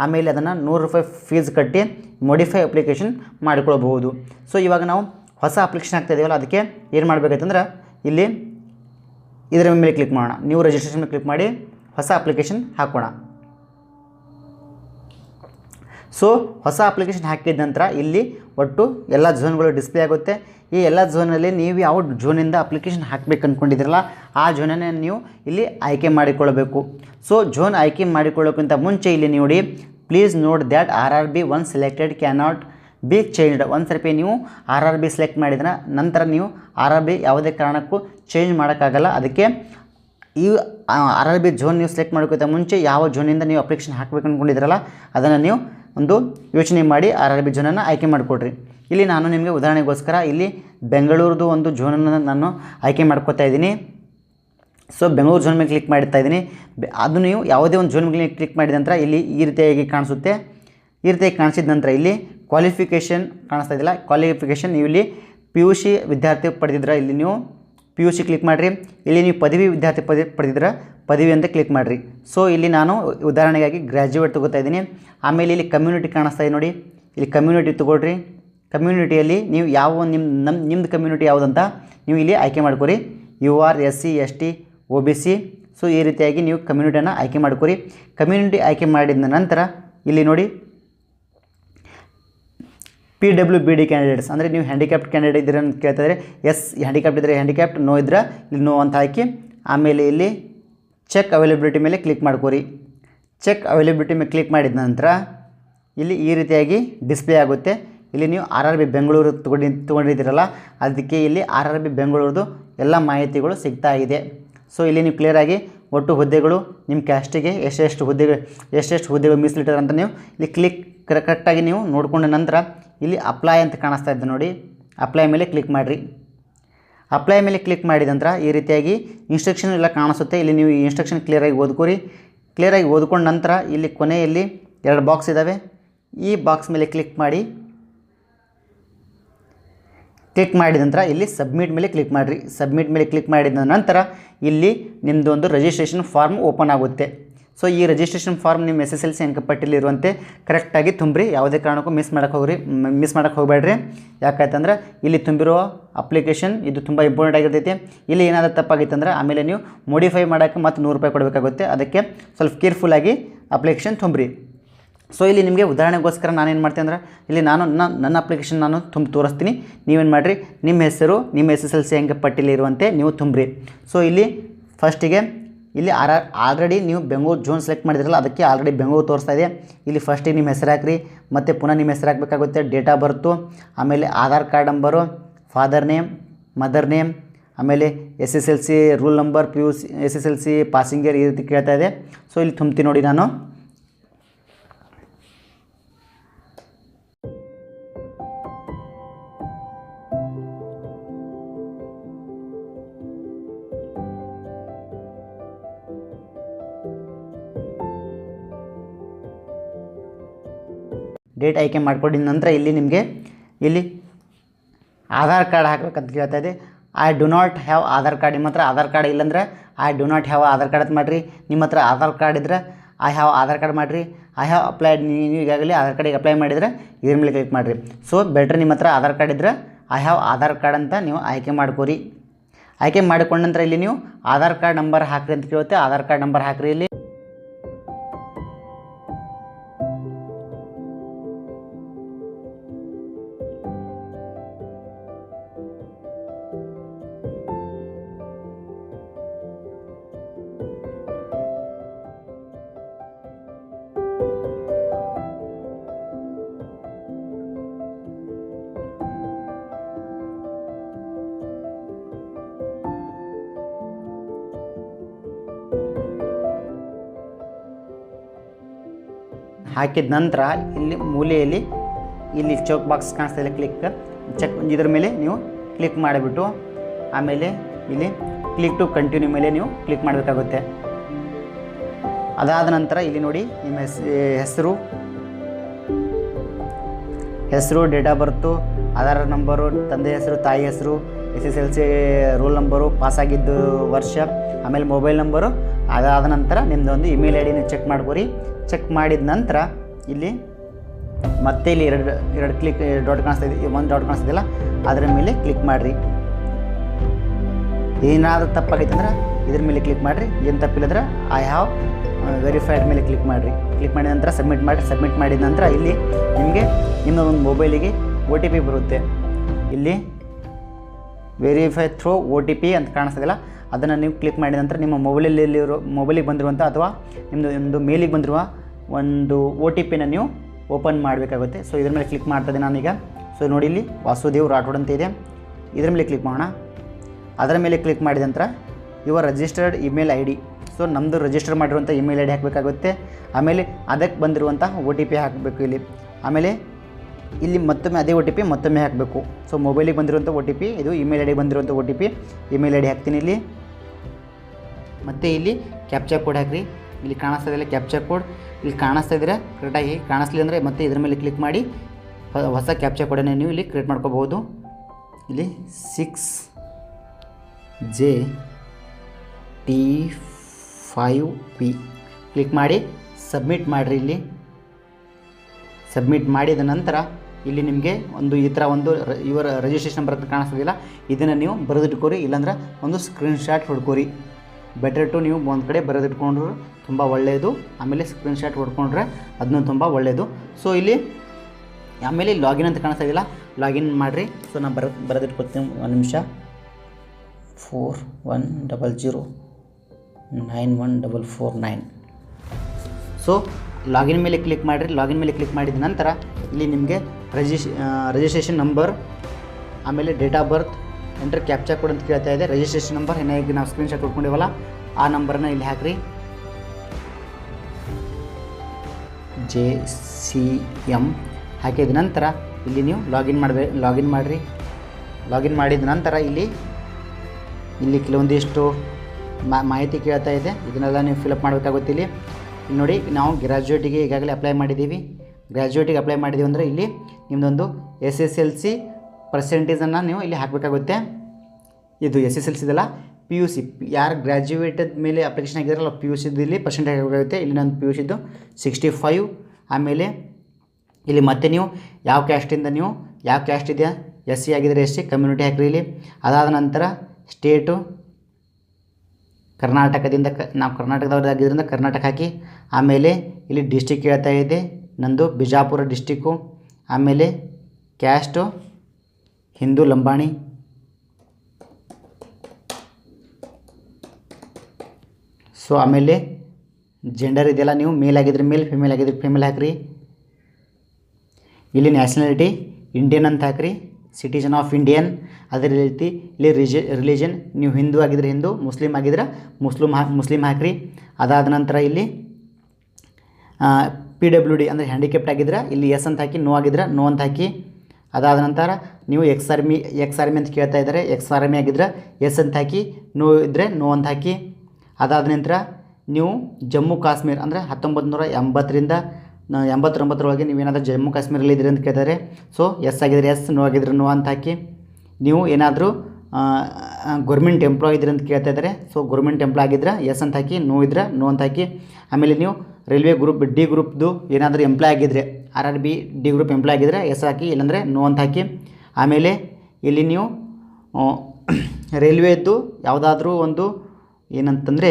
ಆಮೇಲೆ ಅದನ್ನು ನೂರು ರೂಪಾಯಿ ಫೀಸ್ ಕಟ್ಟಿ ಮೊಡಿಫೈ ಅಪ್ಲಿಕೇಶನ್ ಮಾಡಿಕೊಳ್ಬಹುದು. ಸೊ ಇವಾಗ ನಾವು ಹೊಸ ಅಪ್ಲಿಕೇಶನ್ ಹಾಕ್ತಾ ಇದೆಯಲ್ಲ ಅದಕ್ಕೆ ಏನು ಮಾಡಬೇಕಂತಂದ್ರೆ ಇಲ್ಲಿ ಇದರ ಮೇಲೆ ಕ್ಲಿಕ್ ಮಾಡೋಣ. ನ್ಯೂ ರಿಜಿಸ್ಟ್ರೇಷನ್ ಕ್ಲಿಕ್ ಮಾಡಿ ಹೊಸ ಅಪ್ಲಿಕೇಶನ್ ಹಾಕೋಣ. ಸೊ ಹೊಸ ಅಪ್ಲಿಕೇಶನ್ ಹಾಕಿದ ನಂತರ ಇಲ್ಲಿ ಒಟ್ಟು ಎಲ್ಲ ಝೋನ್ಗಳು ಡಿಸ್ಪ್ಲೇ ಆಗುತ್ತೆ. ಈ ಎಲ್ಲ ಝೋನಲ್ಲಿ ನೀವು ಯಾವ ಝೋನಿಂದ ಅಪ್ಲಿಕೇಶನ್ ಹಾಕಬೇಕು ಅಂದ್ಕೊಂಡಿದ್ದೀರಲ್ಲ ಆ ಝೋನನ್ನೇ ನೀವು ಇಲ್ಲಿ ಆಯ್ಕೆ ಮಾಡಿಕೊಳ್ಳಬೇಕು. ಸೊ ಝೋನ್ ಆಯ್ಕೆ ಮಾಡಿಕೊಳ್ಳೋಕ್ಕಿಂತ ಮುಂಚೆ ಇಲ್ಲಿ ನೋಡಿ please note that R R B once selected cannot be changed ಒಂದು ಸರ್ಪಿ ನೀವು ಆರ್ ಆರ್ ಬಿ ಸೆಲೆಕ್ಟ್ ಮಾಡಿದ್ರೆ ನಂತರ ನೀವು ಆರ್ ಆರ್ ಬಿ ಯಾವುದೇ ಕಾರಣಕ್ಕೂ ಚೇಂಜ್ ಮಾಡೋಕ್ಕಾಗಲ್ಲ. ಅದಕ್ಕೆ ಈ ಆರ್ ಆರ್ ಬಿ ಝೋನ್ ನೀವು ಸೆಲೆಕ್ಟ್ ಮಾಡೋಕ್ಕಿಂತ ಮುಂಚೆ ಯಾವ ಝೋನಿಂದ ನೀವು ಅಪ್ಲಿಕೇಶನ್ ಹಾಕಬೇಕು ಅಂದ್ಕೊಂಡಿದ್ರಲ್ಲ ಅದನ್ನು ನೀವು ಒಂದು ಯೋಚನೆ ಮಾಡಿ ಆರ್ ಆರ್ ಬಿ ಜೋನನ್ನು ಆಯ್ಕೆ ಮಾಡಿಕೊಡ್ರಿ. ಇಲ್ಲಿ ನಾನು ನಿಮಗೆ ಉದಾಹರಣೆಗೋಸ್ಕರ ಇಲ್ಲಿ ಬೆಂಗಳೂರದು ಒಂದು ಝೋನನ್ನು ನಾನು ಆಯ್ಕೆ ಮಾಡ್ಕೋತಾ ಇದ್ದೀನಿ. ಸೊ ಬೆಂಗಳೂರು ಜೋನ್ ಮೇಲೆ ಕ್ಲಿಕ್ ಮಾಡ್ತಾ ಇದ್ದೀನಿ. ಅದು ನೀವು ಯಾವುದೇ ಒಂದು ಜೋನ್ ಮೇಲೆ ಕ್ಲಿಕ್ ಮಾಡಿದ ನಂತರ ಇಲ್ಲಿ ಈ ರೀತಿಯಾಗಿ ಕಾಣಿಸುತ್ತೆ. ಈ ರೀತಿಯಾಗಿ ಕಾಣಿಸಿದ ನಂತರ ಇಲ್ಲಿ ಕ್ವಾಲಿಫಿಕೇಷನ್ ಕಾಣಿಸ್ತಾ ಇದ್ದಿಲ್ಲ ಕ್ವಾಲಿಫಿಕೇಷನ್ ನೀವು ಇಲ್ಲಿ ಪಿ ಯು ಸಿ ವಿದ್ಯಾರ್ಥಿ ಪಡೆದಿದ್ರೆ ಇಲ್ಲಿ ನೀವು? ಪಿ ಯು ಸಿ ಕ್ಲಿಕ್ ಮಾಡಿರಿ. ಇಲ್ಲಿ ನೀವು ಪದವಿ ವಿದ್ಯಾರ್ಥಿ ಪದ ಪಡೆದಿದ್ರೆ ಪದವಿ ಅಂತ ಕ್ಲಿಕ್ ಮಾಡಿರಿ. ಸೊ ಇಲ್ಲಿ ನಾನು ಉದಾಹರಣೆಗಾಗಿ ಗ್ರ್ಯಾಜುಯೇಟ್ ತೊಗೋತಾ ಇದ್ದೀನಿ. ಆಮೇಲೆ ಇಲ್ಲಿ ಕಮ್ಯುನಿಟಿ ಕಾಣಿಸ್ತಾ ಇದೆ ನೋಡಿ. ಇಲ್ಲಿ ಕಮ್ಯುನಿಟಿ ತೊಗೊಳ್ರಿ. ಕಮ್ಯುನಿಟಿಯಲ್ಲಿ ನೀವು ಯಾವ ನಿಮ್ಮ ನಮ್ಮ ನಿಮ್ಮದು ಕಮ್ಯುನಿಟಿ ಯಾವುದಂತ ನೀವು ಇಲ್ಲಿ ಆಯ್ಕೆ ಮಾಡ್ಕೊರಿ. U R S C S T O B C so ಈ ರೀತಿಯಾಗಿ ನೀವು ಕಮ್ಯುನಿಟಿಯನ್ನು ಆಯ್ಕೆ ಮಾಡ್ಕೊರಿ. ಕಮ್ಯುನಿಟಿ ಆಯ್ಕೆ ಮಾಡಿದ ನಂತರ ಇಲ್ಲಿ ನೋಡಿ P W B D candidates ಅಂದರೆ ನೀವು ಹ್ಯಾಂಡಿಕ್ಯಾಪ್ಟ್ ಕ್ಯಾಂಡಿಡೇಟ್ ಇದ್ದೀರ ಅಂತ ಕೇಳ್ತಾ ಇದ್ರೆ ಎಸ್ ಹ್ಯಾಂಡಿಕ್ಯಾಪ್ಟ್ ಇದ್ದರೆ ಹ್ಯಾಂಡಿಕ್ಯಾಪ್ಟ್ ನೋ ಇದ್ರೆ ಇಲ್ಲಿ ನೋ ಅಂತ ಹಾಕಿ, ಆಮೇಲೆ ಇಲ್ಲಿ ಚೆಕ್ ಅವೈಲೇಬಿಲಿಟಿ ಮೇಲೆ ಕ್ಲಿಕ್ ಮಾಡ್ಕೋರಿ. ಚೆಕ್ ಅವೈಲಬಿಲಿಟಿ ಮೇಲೆ ಕ್ಲಿಕ್ ಮಾಡಿದ ನಂತರ, ಇಲ್ಲಿ ಈ ರೀತಿಯಾಗಿ ಡಿಸ್ಪ್ಲೇ ಆಗುತ್ತೆ. ಇಲ್ಲಿ ನೀವು ಆರ್ ಆರ್ ಬಿ ಬೆಂಗಳೂರು ತೊಗೊಂಡಿ, ತೊಗೊಂಡಿದ್ದೀರಲ್ಲ, ಅದಕ್ಕೆ ಇಲ್ಲಿ ಆರ್ ಆರ್ ಬಿ ಬೆಂಗಳೂರದು ಎಲ್ಲ ಮಾಹಿತಿಗಳು ಸಿಗ್ತಾ ಇದೆ. ಸೊ ಇಲ್ಲಿ ನೀವು ಕ್ಲಿಯರಾಗಿ ಒಟ್ಟು ಹುದ್ದೆಗಳು, ನಿಮ್ಮ ಕ್ಯಾಸ್ಟಿಗೆ ಎಷ್ಟೆಷ್ಟು ಹುದ್ದೆಗಳು ಎಷ್ಟೆಷ್ಟು ಹುದ್ದೆಗಳು ಮೀಸಲಿಟ್ಟಾರೆ ಅಂತ ನೀವು ಇಲ್ಲಿ ಕ್ಲಿಕ್ ಕರೆಕ್ಟಾಗಿ ನೀವು ನೋಡಿಕೊಂಡ ನಂತರ ಇಲ್ಲಿ ಅಪ್ಲೈ ಅಂತ ಕಾಣಿಸ್ತಾ ಇದ್ದು ನೋಡಿ ಅಪ್ಲೈ ಮೇಲೆ ಕ್ಲಿಕ್ ಮಾಡಿರಿ. ಅಪ್ಲೈ ಮೇಲೆ ಕ್ಲಿಕ್ ಮಾಡಿದ ನಂತರ ಈ ರೀತಿಯಾಗಿ ಇನ್ಸ್ಟ್ರಕ್ಷನ್ ಎಲ್ಲ ಕಾಣಿಸುತ್ತೆ. ಇಲ್ಲಿ ನೀವು ಈ ಇನ್ಸ್ಟ್ರಕ್ಷನ್ ಕ್ಲಿಯರಾಗಿ ಓದ್ಕೊರಿ. ಕ್ಲಿಯರಾಗಿ ಓದ್ಕೊಂಡ ನಂತರ ಇಲ್ಲಿ ಕೊನೆಯಲ್ಲಿ ಎರಡು ಬಾಕ್ಸ್ ಇದ್ದಾವೆ ಈ ಬಾಕ್ಸ್ ಮೇಲೆ ಕ್ಲಿಕ್ ಮಾಡಿ. ಕ್ಲಿಕ್ ಮಾಡಿದ ನಂತರ ಇಲ್ಲಿ ಸಬ್ಮಿಟ್ ಮೇಲೆ ಕ್ಲಿಕ್ ಮಾಡಿರಿ. ಸಬ್ಮಿಟ್ ಮೇಲೆ ಕ್ಲಿಕ್ ಮಾಡಿದ ನಂತರ ಇಲ್ಲಿ ನಿಮ್ಮದು ಒಂದು ರಿಜಿಸ್ಟ್ರೇಷನ್ ಫಾರ್ಮ್ ಓಪನ್ ಆಗುತ್ತೆ. ಸೊ ಈ ರಿಜಿಸ್ಟ್ರೇಷನ್ ಫಾರ್ಮ್ ನಿಮ್ಮ ಎಸ್ ಎಸ್ ಎಲ್ ಸಿ ಅಂಕಪಟ್ಟಿಲಿರುವಂತೆ ಕರೆಕ್ಟಾಗಿ ತುಂಬ್ರಿ. ಯಾವುದೇ ಕಾರಣಕ್ಕೂ ಮಿಸ್ ಮಾಡೋಕ್ಕೆ ಹೋಗ್ರಿ ಮಿಸ್ ಮಾಡೋಕ್ಕೆ ಹೋಗಬೇಡ್ರಿ. ಯಾಕಂತಂದ್ರೆ ಇಲ್ಲಿ ತುಂಬಿರೋ ಅಪ್ಲಿಕೇಶನ್ ಇದು ತುಂಬ ಇಂಪಾರ್ಟೆಂಟ್ ಆಗಿರ್ತೈತಿ. ಇಲ್ಲಿ ಏನಾದರೂ ತಪ್ಪಾಗಿತ್ತು ಅಂದ್ರೆ ಆಮೇಲೆ ನೀವು ಮೋಡಿಫೈ ಮಾಡೋಕ್ಕೆ ಮತ್ತು ನೂರು ರೂಪಾಯಿ ಕೊಡಬೇಕಾಗುತ್ತೆ. ಅದಕ್ಕೆ ಸ್ವಲ್ಪ ಕೇರ್ಫುಲ್ಲಾಗಿ ಅಪ್ಲಿಕೇಶನ್ ತುಂಬ್ರಿ. ಸೊ ಇಲ್ಲಿ ನಿಮಗೆ ಉದಾಹರಣೆಗೋಸ್ಕರ ನಾನೇನು ಮಾಡ್ತೀನಿ ಅಂದರೆ ಇಲ್ಲಿ ನಾನು ನನ್ನ ನನ್ನ ಅಪ್ಲಿಕೇಶನ್ ನಾನು ತುಂಬ ತೋರಿಸ್ತೀನಿ. ನೀವೇನು ಮಾಡಿರಿ, ನಿಮ್ಮ ಹೆಸರು, ನಿಮ್ಮ ಎಸ್ ಎಸ್ ಎಲ್ ಸಿ ಹೆಂಗೆ ಪಟ್ಟಿಲಿ ಇರುವಂತೆ ನೀವು ತುಂಬ್ರಿ. ಸೊ ಇಲ್ಲಿ ಫಸ್ಟಿಗೆ ಇಲ್ಲಿ ಆರ್ ಆಲ್ರೆಡಿ ನೀವು ಬೆಂಗಳೂರು ಜೋನ್ ಸೆಲೆಕ್ಟ್ ಮಾಡಿದ್ರಲ್ಲ, ಅದಕ್ಕೆ ಆಲ್ರೆಡಿ ಬೆಂಗಳೂರು ತೋರಿಸ್ತಾ ಇದೆ. ಇಲ್ಲಿ ಫಸ್ಟಿಗೆ ನಿಮ್ಮ ಹೆಸರು ಹಾಕ್ರಿ, ಮತ್ತು ಪುನಃ ನಿಮ್ಮ ಹೆಸರು ಹಾಕಬೇಕಾಗುತ್ತೆ ಡೇಟ್ ಆಫ್ ಬರ್ತು ಆಮೇಲೆ Aadhaar card number father name mother name ಆಮೇಲೆ S S L C roll number P U C S S L C passing year ಈ ರೀತಿ ಕೇಳ್ತಾ ಇದೆ. ಸೊ ಇಲ್ಲಿ ತುಂಬ್ತೀನಿ ನೋಡಿ ನಾನು. ಡೇಟ್ ಆಯ್ಕೆ ಮಾಡ್ಕೊಂಡಿದ್ದ ನಂತರ ಇಲ್ಲಿ ನಿಮಗೆ ಇಲ್ಲಿ ಆಧಾರ್ ಕಾರ್ಡ್ ಹಾಕ್ಬೇಕಂತ ಕೇಳ್ತಾ ಇದೆ I do not have Aadhaar card ನಿಮ್ಮ ಹತ್ರ ಆಧಾರ್ ಕಾರ್ಡ್ ಇಲ್ಲಂದ್ರೆ I do not have Aadhaar card ಅಂತ ಮಾಡಿರಿ ನಿಮ್ಮ ಹತ್ರ ಆಧಾರ್ ಕಾರ್ಡ್ ಇದ್ದರೆ ಐ ಹ್ಯಾವ್ ಆಧಾರ್ ಕಾರ್ಡ್ ಮಾಡಿರಿ ಐ ಹ್ಯಾವ್ ಅಪ್ಲೈಡ್ ನೀವು ಈಗಾಗಲೇ ಆಧಾರ್ ಕಾರ್ಡಿಗೆ ಅಪ್ಲೈ ಮಾಡಿದರೆ ಇದ್ರ ಮೇಲೆ ಕ್ಲಿಕ್ ಮಾಡಿರಿ ಸೊ ಬೆಟ್ರ್ ನಿಮ್ಮ ಹತ್ರ ಆಧಾರ್ ಕಾರ್ಡ್ ಇದ್ದರೆ ಐ ಹ್ಯಾವ್ ಆಧಾರ್ ಕಾರ್ಡ್ ಅಂತ ನೀವು ಆಯ್ಕೆ ಮಾಡ್ಕೋರಿ ಆಯ್ಕೆ ಮಾಡಿಕೊಂಡ ನಂತರ ಇಲ್ಲಿ ನೀವು ಆಧಾರ್ ಕಾರ್ಡ್ ನಂಬರ್ ಹಾಕ್ರಿ ಅಂತ ಕೇಳುತ್ತೆ ಆಧಾರ್ ಕಾರ್ಡ್ ನಂಬರ್ ಹಾಕ್ರಿ ಇಲ್ಲಿ ಹಾಕಿದ ನಂತರ ಇಲ್ಲಿ ಮೂಲೆಯಲ್ಲಿ ಇಲ್ಲಿ ಚೌಕ್ ಬಾಕ್ಸ್ ಕಾಣಿಸ್ತಾ ಇಲ್ಲ ಕ್ಲಿಕ್ ಚೆಕ್ ಇದ್ರ ಮೇಲೆ ನೀವು ಕ್ಲಿಕ್ ಮಾಡಿಬಿಟ್ಟು ಆಮೇಲೆ ಇಲ್ಲಿ ಕ್ಲಿಕ್ ಟು ಕಂಟಿನ್ಯೂ ಮೇಲೆ ನೀವು ಕ್ಲಿಕ್ ಮಾಡಬೇಕಾಗುತ್ತೆ. ಅದಾದ ನಂತರ ಇಲ್ಲಿ ನೋಡಿ ನಿಮ್ಮ ಹೆಸ್, ಹೆಸರು ಹೆಸರು date of birth Aadhaar number ತಂದೆ ಹೆಸರು, ತಾಯಿ ಹೆಸರು S S L C roll number ಪಾಸಾಗಿದ್ದು ವರ್ಷ, ಆಮೇಲೆ ಮೊಬೈಲ್ ನಂಬರು ಅದಾದ ನಂತರ ನಿಮ್ಮದೊಂದು ಇಮೇಲ್ ಐ ಡಿನ ಚೆಕ್ ಮಾಡ್ಕೊರಿ. ಚೆಕ್ ಮಾಡಿದ ನಂತರ ಇಲ್ಲಿ ಮತ್ತೆ ಇಲ್ಲಿ ಎರಡು ಎರಡು ಕ್ಲಿಕ್ ಡಾಟ್ ಕಾಣಿಸ್ತಾ ಇದೆ, ಒಂದು ಡಾಟ್ ಕಾಣಿಸ್ತಿದಿಲ್ಲ ಅದರ ಮೇಲೆ ಕ್ಲಿಕ್ ಮಾಡಿರಿ. ಏನಾದರೂ ತಪ್ಪಾಗೈತೆ ಅಂದ್ರೆ ಇದ್ರ ಮೇಲೆ ಕ್ಲಿಕ್ ಮಾಡಿರಿ. ಏನು ತಪ್ಪಿಲ್ಲದ್ರೆ ಐ ಹ್ಯಾವ್ ವೆರಿಫೈಡ್ ಮೇಲೆ ಕ್ಲಿಕ್ ಮಾಡಿರಿ. ಕ್ಲಿಕ್ ಮಾಡಿದ ನಂತರ ಸಬ್ಮಿಟ್ ಮಾಡಿ ಸಬ್ಮಿಟ್ ಮಾಡಿದ ನಂತರ ಇಲ್ಲಿ ನಿಮಗೆ ನಿಮ್ಮ ಒಂದು ಮೊಬೈಲಿಗೆ ಒ ಟಿ ಪಿ ಬರುತ್ತೆ. ಇಲ್ಲಿ verify through O T P ಅಂತ ಕಾಣಿಸ್ತದಲ್ಲ ಅದನ್ನು ನೀವು ಕ್ಲಿಕ್ ಮಾಡಿದ ನಂತರ ನಿಮ್ಮ ಮೊಬೈಲಲ್ಲಿರೋ ಮೊಬೈಲಿಗೆ ಬಂದಿರುವಂಥ ಅಥವಾ ನಿಮ್ಮದು ಒಂದು ಮೇಲಿಗೆ ಬಂದಿರುವ ಒಂದು ಒ ಟಿ ಪಿನ ನೀವು ಓಪನ್ ಮಾಡಬೇಕಾಗುತ್ತೆ. ಸೊ ಇದ್ರ ಮೇಲೆ ಕ್ಲಿಕ್ ಮಾಡ್ತದೆ ನಾನೀಗ. ಸೊ ನೋಡಿ ಇಲ್ಲಿ ವಾಸುದೇವ್ ರಾಠೋಡ್ ಅಂತ ಇದೆ. ಇದ್ರ ಮೇಲೆ ಕ್ಲಿಕ್ ಮಾಡೋಣ. ಅದರ ಮೇಲೆ ಕ್ಲಿಕ್ ಮಾಡಿದ ನಂತರ your registered email I D so ನಮ್ಮದು ರಿಜಿಸ್ಟರ್ ಮಾಡಿರುವಂಥ ಇಮೇಲ್ ಐ ಡಿ ಹಾಕಬೇಕಾಗುತ್ತೆ. ಆಮೇಲೆ ಅದಕ್ಕೆ ಬಂದಿರುವಂಥ ಒ ಟಿ ಪಿ ಹಾಕಬೇಕು ಇಲ್ಲಿ. ಆಮೇಲೆ ಇಲ್ಲಿ ಮತ್ತೊಮ್ಮೆ ಅದೇ ಒ ಟಿ ಪಿ ಮತ್ತೊಮ್ಮೆ ಹಾಕಬೇಕು. ಸೊ ಮೊಬೈಲಿಗೆ ಬಂದಿರುವಂಥ ಒ ಟಿ ಪಿ ಇದು ಇಮೇಲ್ ಐ ಡಿ ಬಂದಿರುವಂಥ O T P email I D ಹಾಕ್ತೀನಿ ಇಲ್ಲಿ. ಮತ್ತು ಇಲ್ಲಿ ಕ್ಯಾಪ್ಚರ್ ಕೋಡ್ ಹಾಕ್ರಿ. ಇಲ್ಲಿ ಕಾಣಿಸ್ತಾ ಇದೆ ಕ್ಯಾಪ್ಚರ್ ಕೋಡ್ ಇಲ್ಲಿ ಕಾಣಿಸ್ತಾ ಇದ್ರೆ ಕರೆಕ್ಟಾಗಿ ಕಾಣಿಸ್ಲಿ ಅಂದರೆ ಮತ್ತೆ ಇದ್ರ ಮೇಲೆ ಕ್ಲಿಕ್ ಮಾಡಿ ಹೊಸ ಕ್ಯಾಪ್ಚರ್ ಕೋಡನ್ನು ನೀವು ಇಲ್ಲಿ ಕ್ರಿಯೇಟ್ ಮಾಡ್ಕೋಬೋದು ಇಲ್ಲಿ six J T five P click ಮಾಡಿ ಸಬ್ಮಿಟ್ ಮಾಡಿರಿ ಇಲ್ಲಿ. ಸಬ್ಮಿಟ್ ಮಾಡಿದ ನಂತರ ಇಲ್ಲಿ ನಿಮಗೆ ಒಂದು ಈ ಥರ ಒಂದು ಇವರ ರಿಜಿಸ್ಟ್ರೇಷನ್ ನಂಬರ್ ಅಂತ ಕಾಣಿಸ್ತದಿಲ್ಲ. ಇದನ್ನು ನೀವು ಬರೆದಿಟ್ಕೋರಿ, ಇಲ್ಲಾಂದ್ರೆ ಒಂದು ಸ್ಕ್ರೀನ್ಶಾಟ್ ಹೊಡ್ಕೋರಿ. ಬೆಟರ್ ಟು ನೀವು ಒಂದು ಕಡೆ ಬರೆದಿಟ್ಕೊಂಡ್ರು ತುಂಬ ಒಳ್ಳೆಯದು ಆಮೇಲೆ ಸ್ಕ್ರೀನ್ಶಾಟ್ ಹೊಡ್ಕೊಂಡ್ರೆ ಅದನ್ನು ತುಂಬ ಒಳ್ಳೆಯದು ಸೊ ಇಲ್ಲಿ ಆಮೇಲೆ ಲಾಗಿನ್ ಅಂತ ಕಾಣಿಸೋದಿಲ್ಲ ಲಾಗಿನ್ ಮಾಡಿರಿ. ಸೊ ನಾನು ಬರ, ಬರೆದಿಟ್ಕೊಳ್ತೀನಿ ಒಂದು ನಿಮಿಷ. Four one double zero nine one double four nine so login ಮೇಲೆ ಕ್ಲಿಕ್ ಮಾಡಿರಿ, ಲಾಗಿನ್ ಮೇಲೆ ಕ್ಲಿಕ್ ಮಾಡಿದ ನಂತರ ಇಲ್ಲಿ ನಿಮಗೆ ರಿಜಿಸ್ ರಿಜಿಸ್ಟ್ರೇಷನ್ ನಂಬರ್ ಆಮೇಲೆ date of birth enter captcha code ಅಂತ ಕೇಳ್ತಾ ಇದೆ. ರಿಜಿಸ್ಟ್ರೇಷನ್ ನಂಬರ್ ಏನಾಗಿ ನಾವು ಸ್ಕ್ರೀನ್ಶಾಟ್ ಕೊಟ್ಕೊಂಡಿವಲ್ಲ, ಆ ನಂಬರ್ನ ಇಲ್ಲಿ ಹಾಕಿರಿ. ಜೆ ಸಿ ಎಂ ಹಾಕಿದ ನಂತರ ಇಲ್ಲಿ ನೀವು ಲಾಗಿನ್ ಮಾಡಬೇ ಲಾಗಿನ್ ಮಾಡಿರಿ. ಲಾಗಿನ್ ಮಾಡಿದ ನಂತರ ಇಲ್ಲಿ ಇಲ್ಲಿ ಕೆಲವೊಂದಿಷ್ಟು ಮಾಹಿತಿ ಕೇಳ್ತಾ ಇದೆ. ಇದನ್ನೆಲ್ಲ ನೀವು ಫಿಲಪ್ ಮಾಡಬೇಕಾಗುತ್ತೆ ಇಲ್ಲಿ. ನೋಡಿ, ನಾವು ಗ್ರ್ಯಾಜುಯೇಟಿಗೆ ಈಗಾಗಲೇ ಅಪ್ಲೈ ಮಾಡಿದ್ದೀವಿ. ಗ್ರ್ಯಾಜುಯೇಟಿಗೆ ಅಪ್ಲೈ ಮಾಡಿದ್ದೀವಿ ಅಂದರೆ ಇಲ್ಲಿ ನಿಮ್ಮದೊಂದು ಎಸ್ ಎಸ್ ಎಲ್ ಸಿ ಪರ್ಸೆಂಟೇಜನ್ನು ನೀವು ಇಲ್ಲಿ ಹಾಕಬೇಕಾಗುತ್ತೆ. ಇದು ಎಸ್ ಎಸ್ ಎಲ್ ಸಿದಲ್ಲ ಪಿ ಯು ಸಿ ಯಾರು ಗ್ರ್ಯಾಜುಯೇಟದ ಮೇಲೆ ಅಪ್ಲಿಕೇಶನ್ ಆಗಿದಾರಲ್ಲ ಪಿ ಯು ಸಿದಲ್ಲಿ ಪರ್ಸೆಂಟೇಜ್ ಹಾಕಬೇಕಾಗುತ್ತೆ. ಇಲ್ಲಿ ನಾನು ಪಿ ಯು ಸಿದ್ದು ಸಿಕ್ಸ್ಟಿ ಫೈವ್ ಆಮೇಲೆ ಇಲ್ಲಿ ಮತ್ತೆ ನೀವು ಯಾವ ಕ್ಯಾಸ್ಟಿಂದ ನೀವು, ಯಾವ ಕ್ಯಾಸ್ಟ್ ಇದೆಯಾ? ಎಸ್ ಸಿ ಆಗಿದ್ರೆ ಎಸ್ ಸಿ ಕಮ್ಯುನಿಟಿ ಹಾಕ್ರಿ ಇಲ್ಲಿ. ಅದಾದ ನಂತರ ಸ್ಟೇಟು ಕರ್ನಾಟಕದಿಂದ ಕ, ನಾವು ಕರ್ನಾಟಕದವ್ರಾಗಿದ್ದರಿಂದ ಕರ್ನಾಟಕ ಹಾಕಿ, ಆಮೇಲೆ ಇಲ್ಲಿ ಡಿಸ್ಟಿಕ್ ಹೇಳ್ತಾ ಇದೆ. ನಂದು ಬಿಜಾಪುರ ಡಿಸ್ಟಿಕ್ಕು ಆಮೇಲೆ ಕ್ಯಾಸ್ಟು ಹಿಂದೂ ಲಂಬಾಣಿ. ಸೊ ಆಮೇಲೆ ಜೆಂಡರ್ ಇದೆಯಲ್ಲ, ನೀವು ಮೇಲ್ ಆಗಿದ್ರೆ ಮೇಲ್ ಫಿಮೇಲ್ ಆಗಿದ್ರೆ ಫಿಮೇಲ್ ಹಾಕ್ರಿ. ಇಲ್ಲಿ ನ್ಯಾಷನಾಲಿಟಿ ಇಂಡಿಯನ್ ಅಂತ ಹಾಕ್ರಿ. ಸಿಟಿಜನ್ ಆಫ್ ಇಂಡಿಯನ್ ಅದೇ ರೀತಿ ಇಲ್ಲಿ ರಿಲಿಜನ್ ನೀವು ಹಿಂದೂ ಆಗಿದ್ರೆ ಹಿಂದೂ ಮುಸ್ಲಿಮ್ ಆಗಿದ್ರೆ ಮುಸ್ಲಿಮ್ ಹಾ ಮುಸ್ಲಿಮ್ ಹಾಕ್ರಿ. ಅದಾದ ನಂತರ ಇಲ್ಲಿ ಪಿ ಡಬ್ಲ್ಯೂ ಡಿ ಅಂದರೆ ಹ್ಯಾಂಡಿಕ್ಯಾಪ್ಟ್ ಆಗಿದ್ರೆ ಇಲ್ಲಿ ಎಸ್ ಅಂತ ಹಾಕಿ ನೋ ಆಗಿದ್ರೆ ನೋ ಅಂತ ಹಾಕಿ. ಅದಾದ ನಂತರ ನೀವು ಎಕ್ಸ್ ಆರ್ಮಿ ಎಕ್ಸ್ ಆರ್ಮಿ ಅಂತ ಕೇಳ್ತಾ ಇದ್ದಾರೆ. ಎಕ್ಸ್ ಆರ್ಮಿ ಆಗಿದ್ರೆ ಎಸ್ ಅಂತ ಹಾಕಿ ನೋ ಇದ್ದರೆ ನೋ ಅಂತ ಹಾಕಿ. ಅದಾದ ನಂತರ ನೀವು ಜಮ್ಮು ಕಾಶ್ಮೀರ್ ಅಂದರೆ ಹತ್ತೊಂಬತ್ತು ನೂರ ಎಂಬತ್ತರಿಂದ ಎಂಬತ್ತೊಂಬತ್ತರೊಳಗೆ ನೀವು ನೀವೇನಾದರೂ ಜಮ್ಮು ಕಾಶ್ಮೀರಲ್ಲಿ ಇದ್ದೀರಿ ಅಂತ ಕೇಳ್ತಾರೆ ಸೊ ಎಸ್ ಆಗಿದ್ರೆ ಎಸ್ ನೋ ಆಗಿದ್ರೆ ನೋ ಅಂತ ಹಾಕಿ. ನೀವು ಏನಾದರೂ ಗೌರ್ಮೆಂಟ್ ಎಂಪ್ಲಾಯ್ ಇದ್ರಿ ಅಂತ ಕೇಳ್ತಾ ಇದ್ದಾರೆ. ಸೊ ಗೌರ್ಮೆಂಟ್ ಎಂಪ್ಲಾಯ್ ಆಗಿದ್ರೆ ಎಸ್ ಅಂತ ಹಾಕಿ ನೋ ಇದ್ರೆ ನೋ ಅಂತ ಹಾಕಿ. ಆಮೇಲೆ ನೀವು ರೈಲ್ವೆ ಗ್ರೂಪ್ ಡಿ ಗ್ರೂಪ್ದು ಏನಾದರೂ ಎಂಪ್ಲಾಯ್ ಆಗಿದ್ರೆ R R B D group employee ಆಗಿದ್ರೆ ಎಸ್ ಹಾಕಿ, ಇಲ್ಲಾಂದರೆ ನೋ ಅಂತ ಹಾಕಿ. ಆಮೇಲೆ ಇಲ್ಲಿ ನೀವು ರೈಲ್ವೇದ್ದು ಯಾವುದಾದ್ರೂ ಒಂದು ಏನಂತಂದರೆ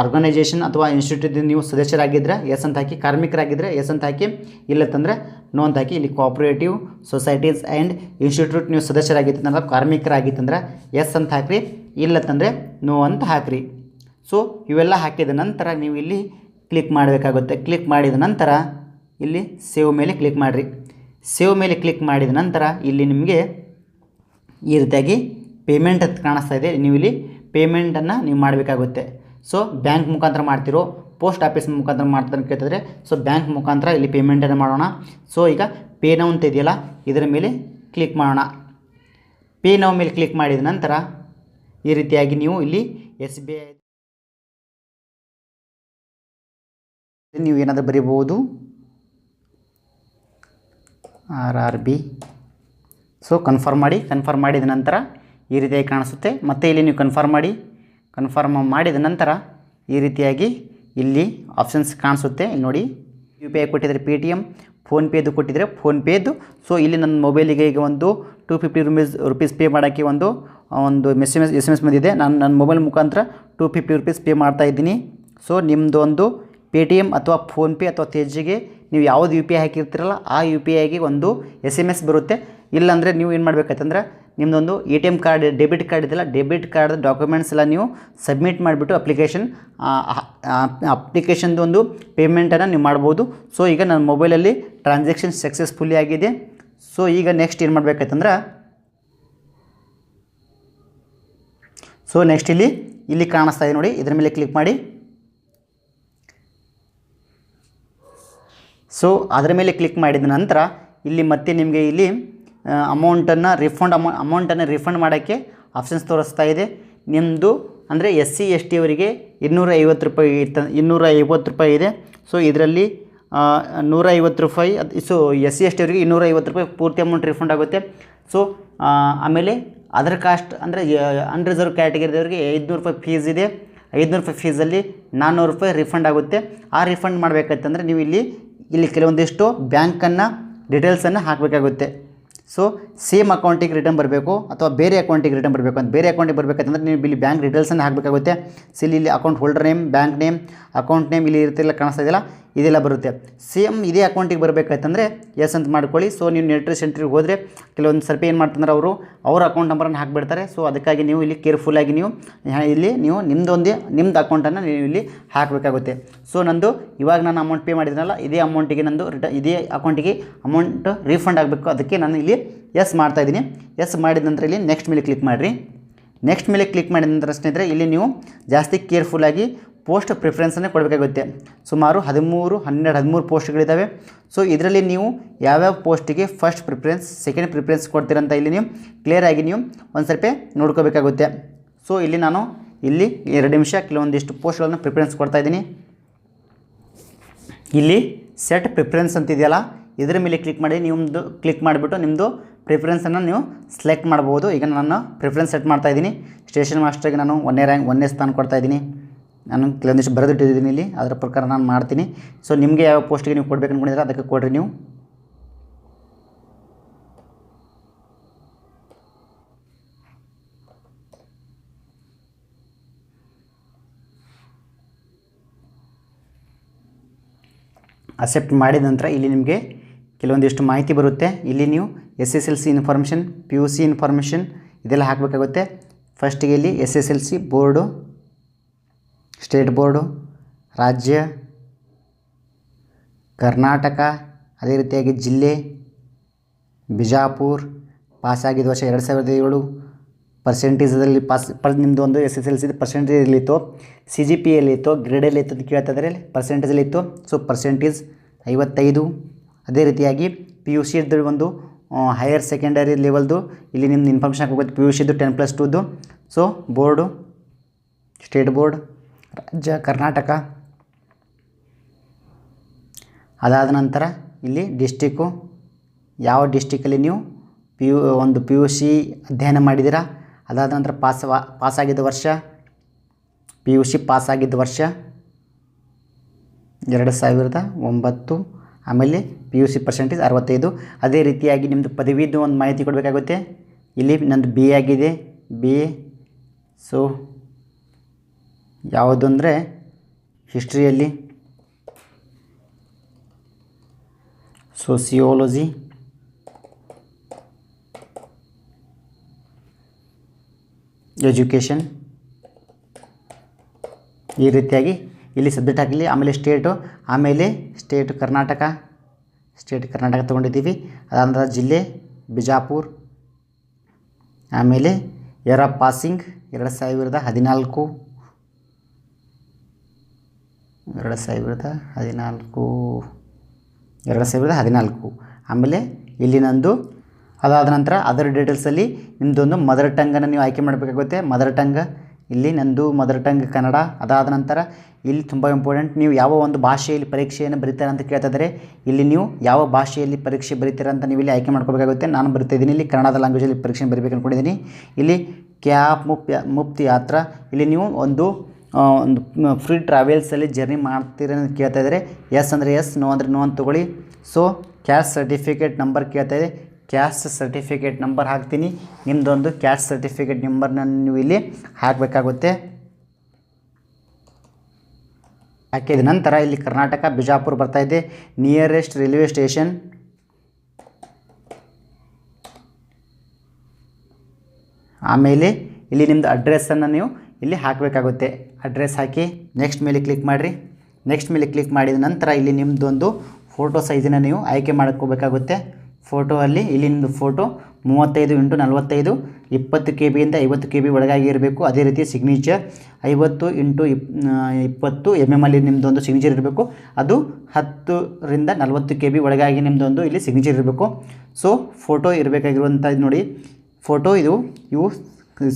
ಆರ್ಗನೈಜೇಷನ್ ಅಥವಾ ಇನ್ಸ್ಟಿಟ್ಯೂಟ್ ನೀವು ಸದಸ್ಯರಾಗಿದ್ದರೆ ಎಸ್ ಅಂತ ಹಾಕಿ ಕಾರ್ಮಿಕರಾಗಿದ್ದರೆ ಎಸ್ ಅಂತ ಹಾಕಿ, ಇಲ್ಲತ್ತಂದರೆ ನೋ ಅಂತ ಹಾಕಿ ಇಲ್ಲಿ ಕೋಆಪ್ರೇಟಿವ್ ಸೊಸೈಟೀಸ್ ಆ್ಯಂಡ್ ಇನ್ಸ್ಟಿಟ್ಯೂಟ್ ನೀವು ಸದಸ್ಯರಾಗಿತ್ತಂದ್ರೆ ಕಾರ್ಮಿಕರಾಗಿತ್ತಂದ್ರೆ ಎಸ್ ಅಂತ ಹಾಕ್ರಿ ಇಲ್ಲತ್ತಂದರೆ ನೋ ಅಂತ ಹಾಕ್ರಿ. ಸೊ ಇವೆಲ್ಲ ಹಾಕಿದ ನಂತರ ನೀವು ಇಲ್ಲಿ ಕ್ಲಿಕ್ ಮಾಡಬೇಕಾಗುತ್ತೆ. ಕ್ಲಿಕ್ ಮಾಡಿದ ನಂತರ ಇಲ್ಲಿ ಸೇವ್ ಮೇಲೆ ಕ್ಲಿಕ್ ಮಾಡಿರಿ. ಸೇವ್ ಮೇಲೆ ಕ್ಲಿಕ್ ಮಾಡಿದ ನಂತರ ಇಲ್ಲಿ ನಿಮಗೆ ಈ ರೀತಿಯಾಗಿ ಪೇಮೆಂಟ್ ಅಂತ ಕಾಣಿಸ್ತಾ ಇದೆ. ನೀವು ಇಲ್ಲಿ ಪೇಮೆಂಟನ್ನು ನೀವು ಮಾಡಬೇಕಾಗುತ್ತೆ. ಸೊ ಬ್ಯಾಂಕ್ ಮುಖಾಂತರ ಮಾಡ್ತಿರೋ ಪೋಸ್ಟ್ ಆಫೀಸ್ ಮುಖಾಂತರ ಮಾಡ್ತಾರೆ ಅಂತ ಕೇಳ್ತಿದ್ರೆ ಸೊ ಬ್ಯಾಂಕ್ ಮುಖಾಂತರ ಇಲ್ಲಿ ಪೇಮೆಂಟನ್ನು ಮಾಡೋಣ. ಸೊ ಈಗ ಪೇ ನೌ ಅಂತ ಇದೆಯಲ್ಲ, ಇದರ ಮೇಲೆ ಕ್ಲಿಕ್ ಮಾಡೋಣ. ಪೇ ನೌ ಮೇಲೆ ಕ್ಲಿಕ್ ಮಾಡಿದ ನಂತರ ಈ ರೀತಿಯಾಗಿ ನೀವು ಇಲ್ಲಿ ಎಸ್ ಬಿ ಐ ನೀವು ಏನಾದರೂ ಬರೀಬೋದು R R B so confirm ಮಾಡಿ ಕನ್ಫರ್ಮ್ ಮಾಡಿದ ನಂತರ ಈ ರೀತಿಯಾಗಿ ಕಾಣಿಸುತ್ತೆ. ಮತ್ತೆ ಇಲ್ಲಿ ನೀವು ಕನ್ಫರ್ಮ್ ಮಾಡಿ ಕನ್ಫರ್ಮ್ ಮಾಡಿದ ನಂತರ ಈ ರೀತಿಯಾಗಿ ಇಲ್ಲಿ ಆಪ್ಷನ್ಸ್ ಕಾಣಿಸುತ್ತೆ. ಇಲ್ಲಿ ನೋಡಿ ಯು ಪಿ ಐ ಕೊಟ್ಟಿದ್ದಾರೆ ಪೇ ಟಿ ಎಂ ಫೋನ್ಪೇದು ಕೊಟ್ಟಿದ್ದಾರೆ ಫೋನ್ಪೇದು ಸೊ ಇಲ್ಲಿ ನನ್ನ ಮೊಬೈಲಿಗೆ ಈಗ ಒಂದು two fifty rupees rupees pay ಮಾಡೋಕ್ಕೆ ಒಂದು ಒಂದು mess M S M S ಬಂದಿದೆ. ನಾನು ನನ್ನ ಮೊಬೈಲ್ ಮುಖಾಂತರ ಟೂ ಫಿಫ್ಟಿ ರುಪೀಸ್ ಪೇ ಮಾಡ್ತಾ ಇದ್ದೀನಿ. ಸೊ ನಿಮ್ಮದು ಒಂದು ಪೇ ಟಿ ಎಂ ಅಥವಾ ಫೋನ್ಪೇ ಅಥವಾ ತೇಜಿಗೆ ನೀವು ಯಾವುದು ಯು ಪಿ ಐ ಹಾಕಿರ್ತೀರಲ್ಲ, ಆ ಯು ಪಿ ಐಗೆ ಒಂದು ಎಸ್ ಎಂ ಎಸ್ ಬರುತ್ತೆ. ಇಲ್ಲಾಂದರೆ ನೀವು ಏನು ಮಾಡಬೇಕಂತಂದ್ರೆ ನಿಮ್ಮದೊಂದು A T M card, debit card ಇದೆಯಲ್ಲ, ಡೆಬಿಟ್ ಕಾರ್ಡ್ ಡಾಕ್ಯುಮೆಂಟ್ಸ್ ಎಲ್ಲ ನೀವು ಸಬ್ಮಿಟ್ ಮಾಡಿಬಿಟ್ಟು ಅಪ್ಲಿಕೇಶನ್ ಅಪ್ಲಿಕೇಶನ್ದು ಒಂದು ಪೇಮೆಂಟನ್ನು ನೀವು ಮಾಡ್ಬೋದು. ಸೊ ಈಗ ನನ್ನ ಮೊಬೈಲಲ್ಲಿ ಟ್ರಾನ್ಸಾಕ್ಷನ್ ಸಕ್ಸಸ್ಫುಲ್ಲಿ ಆಗಿದೆ. ಸೊ ಈಗ ನೆಕ್ಸ್ಟ್ ಏನು ಮಾಡಬೇಕಾಯ್ತಂದ್ರೆ ಸೊ ನೆಕ್ಸ್ಟ್ ಇಲ್ಲಿ ಇಲ್ಲಿ ಕಾಣಿಸ್ತಾ ಇದೆ ನೋಡಿ, ಇದರ ಮೇಲೆ ಕ್ಲಿಕ್ ಮಾಡಿ. ಸೊ ಅದರ ಮೇಲೆ ಕ್ಲಿಕ್ ಮಾಡಿದ ನಂತರ, ಇಲ್ಲಿ ಮತ್ತೆ ನಿಮಗೆ ಇಲ್ಲಿ ಅಮೌಂಟನ್ನು ರಿಫಂಡ್ ಅಮೌ, ಅಮೌಂಟನ್ನು ರಿಫಂಡ್ ಮಾಡೋಕ್ಕೆ ಆಪ್ಷನ್ಸ್ ತೋರಿಸ್ತಾ ಇದೆ. ನಿಮ್ಮದು ಅಂದರೆ ಎಸ್ ಸಿ ಎಸ್ ಟಿ ಅವರಿಗೆ ಇನ್ನೂರ ಐವತ್ತು ರೂಪಾಯಿ ಇತ್ತ ಇನ್ನೂರ ಐವತ್ತು ರೂಪಾಯಿ ಇದೆ. ಸೊ ಇದರಲ್ಲಿ ನೂರ ಐವತ್ತು ರೂಪಾಯಿ, ಅದು so S C S T ಅವರಿಗೆ ಇನ್ನೂರ ಐವತ್ತು ರೂಪಾಯಿ ಪೂರ್ತಿ ಅಮೌಂಟ್ ರಿಫಂಡ್ ಆಗುತ್ತೆ. ಸೊ ಆಮೇಲೆ ಅದರ್ ಕಾಸ್ಟ್ ಅಂದರೆ ಅನ್ರಿಸರ್ವ್ ಕ್ಯಾಟಗರಿದವರಿಗೆ ಐದುನೂರು ರೂಪಾಯಿ ಫೀಸ್ ಇದೆ. ಐದುನೂರು ರೂಪಾಯಿ ಫೀಸಲ್ಲಿ ನಾನ್ನೂರು ರೂಪಾಯಿ ರಿಫಂಡ್ ಆಗುತ್ತೆ. ಆ ರಿಫಂಡ್ ಮಾಡಬೇಕಂತಂದರೆ ನೀವು ಇಲ್ಲಿ ಇಲ್ಲಿ ಕೆಲವೊಂದಿಷ್ಟು ಬ್ಯಾಂಕನ್ನು ಡೀಟೇಲ್ಸನ್ನು ಹಾಕಬೇಕಾಗುತ್ತೆ. ಸೊ ಸೇಮ್ ಅಕೌಂಟಿಗೆ ರಿಟರ್ನ್ ಬರಬೇಕು ಅಥವಾ ಬೇರೆ ಅಕೌಂಟಿಗೆ ರಿಟರ್ನ್ ಬರಬೇಕು ಅಂತ. ಬೇರೆ ಅಕೌಂಟಿಗೆ ಬರಬೇಕಂತಂದ್ರೆ ನೀವು ಇಲ್ಲಿ ಬ್ಯಾಂಕ್ ಡೀಟೇಲ್ಸನ್ನು ಹಾಕಬೇಕಾಗುತ್ತೆ. ಸೊ ಇಲ್ಲಿ account holder name bank name account name ಇಲ್ಲಿ ಇರ್ತಿಲ್ಲ ಕಾಣಿಸ್ತಾ ಇದೆಯಲ್ಲ? ಇದೆಲ್ಲ ಬರುತ್ತೆ. ಸೇಮ್ ಇದೇ ಅಕೌಂಟಿಗೆ ಬರಬೇಕಂತಂದರೆ ಎಸ್ ಅಂತ ಮಾಡ್ಕೊಳ್ಳಿ. ಸೊ ನೀವು ನೆಟ್ರಿ ಸೆಂಟ್ರಿಗೆ ಹೋದರೆ, ಕೆಲವೊಂದು ಸ್ವಲ್ಪ ಏನು ಮಾಡ್ತಂದ್ರೆ ಅವರು, ಅವ್ರ ಅಕೌಂಟ್ ನಂಬರನ್ನು ಹಾಕಿಬಿಡ್ತಾರೆ. ಸೊ ಅದಕ್ಕಾಗಿ ನೀವು ಇಲ್ಲಿ ಕೇರ್ಫುಲ್ಲಾಗಿ ನೀವು ಇಲ್ಲಿ ನೀವು ನಿಮ್ಮದೊಂದೇ ನಿಮ್ಮದು ಅಕೌಂಟನ್ನು ನೀವು ಇಲ್ಲಿ ಹಾಕಬೇಕಾಗುತ್ತೆ. ಸೊ ನಂದು ಇವಾಗ ನಾನು ಅಮೌಂಟ್ ಪೇ ಮಾಡಿದ್ನಲ್ಲ, ಇದೇ ಅಮೌಂಟಿಗೆ ನಂದು ರಿಟ ಇದೇ ಅಕೌಂಟಿಗೆ ಅಮೌಂಟ್ ರೀಫಂಡ್ ಆಗಬೇಕು. ಅದಕ್ಕೆ ನಾನು ಇಲ್ಲಿ ಎಸ್ ಮಾಡ್ತಾಯಿದ್ದೀನಿ ಎಸ್ ಮಾಡಿದ ನಂತರ ಇಲ್ಲಿ ನೆಕ್ಸ್ಟ್ ಮೇಲೆ ಕ್ಲಿಕ್ ಮಾಡಿರಿ. ನೆಕ್ಸ್ಟ್ ಮೇಲೆ ಕ್ಲಿಕ್ ಮಾಡಿದ ನಂತರ ಸ್ನೇಹಿತರೆ, ಇಲ್ಲಿ ನೀವು ಜಾಸ್ತಿ ಕೇರ್ಫುಲ್ಲಾಗಿ ಪೋಸ್ಟ್ ಪ್ರಿಫರೆನ್ಸನ್ನೇ ಕೊಡಬೇಕಾಗುತ್ತೆ. ಸುಮಾರು ಹದಿಮೂರು, ಹನ್ನೆರಡು, ಹದಿಮೂರು ಪೋಸ್ಟ್ಗಳಿದ್ದಾವೆ ಸೊ ಇದರಲ್ಲಿ ನೀವು ಯಾವ್ಯಾವ ಪೋಸ್ಟಿಗೆ ಫಸ್ಟ್ ಪ್ರಿಫರೆನ್ಸ್ ಸೆಕೆಂಡ್ ಪ್ರಿಫರೆನ್ಸ್ ಕೊಡ್ತೀರಂತ ಇಲ್ಲಿ ನೀವು ಕ್ಲಿಯರಾಗಿ ನೀವು ಒಂದು ಸ್ವಲ್ಪ ನೋಡ್ಕೋಬೇಕಾಗುತ್ತೆ. ಸೊ ಇಲ್ಲಿ ನಾನು ಇಲ್ಲಿ ಎರಡು ನಿಮಿಷ ಕೆಲವೊಂದಿಷ್ಟು ಪೋಸ್ಟ್ಗಳನ್ನು ಪ್ರಿಫರೆನ್ಸ್ ಕೊಡ್ತಾ ಇದ್ದೀನಿ. ಇಲ್ಲಿ ಸೆಟ್ ಪ್ರಿಫರೆನ್ಸ್ ಅಂತಿದೆಯಲ್ಲ ಇದರ ಮೇಲೆ ಕ್ಲಿಕ್ ಮಾಡಿ ನಿಮ್ಮದು ಕ್ಲಿಕ್ ಮಾಡಿಬಿಟ್ಟು ನಿಮ್ಮದು ಪ್ರಿಫರೆನ್ಸನ್ನು ನೀವು ಸೆಲೆಕ್ಟ್ ಮಾಡ್ಬೋದು. ಈಗ ನಾನು ಪ್ರಿಫರೆನ್ಸ್ ಸೆಟ್ ಮಾಡ್ತಾ ಇದ್ದೀನಿ. ಸ್ಟೇಷನ್ ಮಾಸ್ಟರ್ಗೆ ನಾನು ಒಂದೇ ರ್ಯಾಂಕ್ ಒಂದೇ ಸ್ಥಾನ ಕೊಡ್ತಾ ಇದ್ದೀನಿ. ನಾನು ಕೆಲವೊಂದಿಷ್ಟು ಬರೆದಿಟ್ಟಿದ್ದೀನಿ ಇಲ್ಲಿ. ಅದರ ಪ್ರಕಾರ ನಾನು ಮಾಡ್ತೀನಿ. ಸೊ ನಿಮಗೆ ಯಾವ ಪೋಸ್ಟಿಗೆ ನೀವು ಕೊಡಬೇಕು ಅಂದ್ಕೊಂಡಿದ್ರೆ ಅದಕ್ಕೆ ಕೊಡಿರಿ ನೀವು. ಅಕ್ಸೆಪ್ಟ್ ಮಾಡಿದ ನಂತರ ಇಲ್ಲಿ ನಿಮಗೆ ಕೆಲವೊಂದಿಷ್ಟು ಮಾಹಿತಿ ಬರುತ್ತೆ. ಇಲ್ಲಿ ನೀವು S S L C information, P U C information ಇದೆಲ್ಲ ಹಾಕಬೇಕಾಗುತ್ತೆ. ಫಸ್ಟಿಗೆ ಇಲ್ಲಿ S S L C board, state board, ರಾಜ್ಯ, ಕರ್ನಾಟಕ, ಅದೇ ರೀತಿಯಾಗಿ ಜಿಲ್ಲೆ, ಬಿಜಾಪುರ್, ಪಾಸಾಗಿದ್ದ ವರ್ಷ ಎರಡು ಸಾವಿರದ ಏಳು ಪರ್ಸೆಂಟೇಜಲ್ಲಿ ಪಾಸ್ ಪರ್ ನಿಮ್ಮದು ಒಂದು ಎಸ್ ಎಸ್ ಎಲ್ ಸಿ ಪರ್ಸೆಂಟೇಜಲ್ಲಿತ್ತು ಸಿ ಜಿ ಪಿ ಎಲ್ಲಿತ್ತು ಗ್ರೇಡಲ್ಲಿತ್ತು ಅಂತ ಕೇಳ್ತಾ ಇದ್ದಾರೆ. ಪರ್ಸೆಂಟೇಜಲ್ಲಿತ್ತು ಸೊ ಪರ್ಸೆಂಟೇಜ್ ಐವತ್ತೈದು. ಅದೇ ರೀತಿಯಾಗಿ ಪಿ ಯು ಸಿದು ಒಂದು ಹೈಯರ್ ಸೆಕೆಂಡರಿ ಲೆವೆಲ್ದು ಇಲ್ಲಿ ನಿಮ್ದು ಇನ್ಫಾರ್ಮೇಷನ್ ಹಾಕೋಬೇಕು ಪಿ ಯು ಸಿದು ಟೆನ್ ಪ್ಲಸ್ ಟೂದು ಸೊ ಬೋರ್ಡು ಸ್ಟೇಟ್ ಬೋರ್ಡ್ ರಾಜ್ಯ, ಕರ್ನಾಟಕ. ಅದಾದ ನಂತರ ಇಲ್ಲಿ ಡಿಸ್ಟಿಕ್ಕು ಯಾವ ಡಿಸ್ಟಿಕಲ್ಲಿ ನೀವು ಪಿ ಯು ಒಂದು ಪಿ ಯು ಸಿ ಅಧ್ಯಯನ ಮಾಡಿದ್ದೀರಾ? ಅದಾದ ನಂತರ ಪಾಸ್ ಪಾಸಾಗಿದ್ದ ವರ್ಷ ಪಿ ಯು ಸಿ ಪಾಸಾಗಿದ್ದ ವರ್ಷ, ಎರಡು ಸಾವಿರದ ಒಂಬತ್ತು ಆಮೇಲೆ ಪಿ ಯು ಸಿ ಪರ್ಸೆಂಟೇಜ್ ಅರವತ್ತೈದು. ಅದೇ ರೀತಿಯಾಗಿ ನಿಮ್ಮದು ಪದವಿದು ಒಂದು ಮಾಹಿತಿ ಕೊಡಬೇಕಾಗುತ್ತೆ. ಇಲ್ಲಿ ನಂದು ಬಿ ಆಗಿದೆ. ಬಿ ಎ ಸೊ ಯಾವುದು ಅಂದರೆ ಹಿಸ್ಟ್ರಿಯಲ್ಲಿ ಸೋಸಿಯೋಲಜಿ ಎಜುಕೇಷನ್ ಈ ರೀತಿಯಾಗಿ ಇಲ್ಲಿ ಸಬ್ಜೆಕ್ಟ್ ಹಾಕಲಿ ಆಮೇಲೆ ಸ್ಟೇಟು ಆಮೇಲೆ ಸ್ಟೇಟ್ ಕರ್ನಾಟಕ ಸ್ಟೇಟ್ ಕರ್ನಾಟಕ ತೊಗೊಂಡಿದ್ದೀವಿ. ಅದಾದ ಜಿಲ್ಲೆ, ಬಿಜಾಪುರ್, ಆಮೇಲೆ ಆಫ್ ಪಾಸಿಂಗ್ ಎರಡು ಸಾವಿರದ ಹದಿನಾಲ್ಕು, ಎರಡು ಸಾವಿರದ ಹದಿನಾಲ್ಕು, ಎರಡು ಸಾವಿರದ ಹದಿನಾಲ್ಕು. ಆಮೇಲೆ ಇಲ್ಲಿ ನಂದು ಅದಾದ ನಂತರ ಅದರ್ ಡೀಟೇಲ್ಸಲ್ಲಿ ನಿಮ್ಮದೊಂದು ಮದರ್ ಟಂಗನ್ನು ನೀವು ಆಯ್ಕೆ ಮಾಡಬೇಕಾಗುತ್ತೆ. ಮದರ್ ಟಂಗ್ ಇಲ್ಲಿ ನಂದು ಮದರ್ ಟಂಗ್ ಕನ್ನಡ. ಅದಾದ ನಂತರ ಇಲ್ಲಿ ತುಂಬ ಇಂಪಾರ್ಟೆಂಟ್ ನೀವು ಯಾವ ಒಂದು ಭಾಷೆಯಲ್ಲಿ ಪರೀಕ್ಷೆಯನ್ನು ಬರೀತಾರೆ ಅಂತ ಕೇಳ್ತಿದ್ದಾರೆ ಇಲ್ಲಿ ನೀವು ಯಾವ ಭಾಷೆಯಲ್ಲಿ ಪರೀಕ್ಷೆ ಬರೀತೀರ ಅಂತ ನೀವು ಇಲ್ಲಿ ಆಯ್ಕೆ ಮಾಡ್ಕೋಬೇಕಾಗುತ್ತೆ. ನಾನು ಬರ್ತಾಯಿದ್ದೀನಿ ಇಲ್ಲಿ ಕನ್ನಡದ ಲ್ಯಾಂಗ್ವೇಜಲ್ಲಿ ಪರೀಕ್ಷೆ ಬರೀಬೇಕು ಅಂದ್ಕೊಂಡಿದ್ದೀನಿ ಇಲ್ಲಿ ಕ್ಯಾಬ್ ಮುಪ್, ಮುಪ್ತಿ ಯಾತ್ರ. ಇಲ್ಲಿ ನೀವು ಒಂದು ಒಂದು ಫ್ರೀ ಟ್ರಾವೆಲ್ಸಲ್ಲಿ ಜರ್ನಿ ಮಾಡ್ತೀರ ಅಂತ ಕೇಳ್ತಾ ಇದ್ದಾರೆ ಎಸ್ ಅಂದರೆ ಎಸ್ ನೋ ಅಂದರೆ ನೋ ಅಂತ ತೊಗೊಳ್ಳಿ. ಸೊ ಕ್ಯಾಸ್ಟ್ ಸರ್ಟಿಫಿಕೇಟ್ ನಂಬರ್ ಕೇಳ್ತಾ ಇದೆ ಕ್ಯಾಸ್ಟ್ ಸರ್ಟಿಫಿಕೇಟ್ ನಂಬರ್ ಹಾಕ್ತೀನಿ. ನಿಮ್ಮದೊಂದು ಕ್ಯಾಸ್ಟ್ ಸರ್ಟಿಫಿಕೇಟ್ ನಂಬರ್ನ ನೀವು ಇಲ್ಲಿ ಹಾಕಬೇಕಾಗುತ್ತೆ. ಹಾಕಿದ ನಂತರ ಇಲ್ಲಿ ಕರ್ನಾಟಕ, ಬಿಜಾಪುರ ಬರ್ತಾ ಇದೆ. ನಿಯರೆಸ್ಟ್ ರೈಲ್ವೆ ಸ್ಟೇಷನ್ ಆಮೇಲೆ ಇಲ್ಲಿ ನಿಮ್ಮದು ಅಡ್ರೆಸ್ಸನ್ನು ನೀವು ಇಲ್ಲಿ ಹಾಕಬೇಕಾಗುತ್ತೆ. ಅಡ್ರೆಸ್ ಹಾಕಿ ನೆಕ್ಸ್ಟ್ ಮೇಲೆ ಕ್ಲಿಕ್ ಮಾಡಿರಿ. ನೆಕ್ಸ್ಟ್ ಮೇಲೆ ಕ್ಲಿಕ್ ಮಾಡಿದ ನಂತರ ಇಲ್ಲಿ ನಿಮ್ಮದೊಂದು ಫೋಟೋ ಸೈಜನ್ನು ನೀವು ಆಯ್ಕೆ ಮಾಡ್ಕೋಬೇಕಾಗುತ್ತೆ. ಫೋಟೋ ಅಲ್ಲಿ ಇಲ್ಲಿ ಫೋಟೋ ಮೂವತ್ತೈದು ಇಂಟು ನಲವತ್ತೈದು, ಇಪ್ಪತ್ತು ಕೆ ಬಿಯಿಂದ ಐವತ್ತು ಕೆ ಬಿ ಒಳಗಾಗಿ ಇರಬೇಕು. ಅದೇ ರೀತಿ ಸಿಗ್ನೇಚರ್ ಐವತ್ತು ಇಂಟು ಇಪ್ ಇಪ್ಪತ್ತು ಎಂ ಎಂ ಅಲ್ಲಿ ನಿಮ್ಮದೊಂದು ಸಿಗ್ನೇಚರ್ ಇರಬೇಕು. ಅದು ಹತ್ತರಿಂದ ನಲವತ್ತು ಕೆ ಬಿ ಒಳಗಾಗಿ ನಿಮ್ಮದೊಂದು ಇಲ್ಲಿ ಸಿಗ್ನೇಚರ್ ಇರಬೇಕು. ಸೊ ಫೋಟೋ ಇರಬೇಕಾಗಿರುವಂಥದ್ದು ನೋಡಿ. ಫೋಟೋ ಇದು ಇವು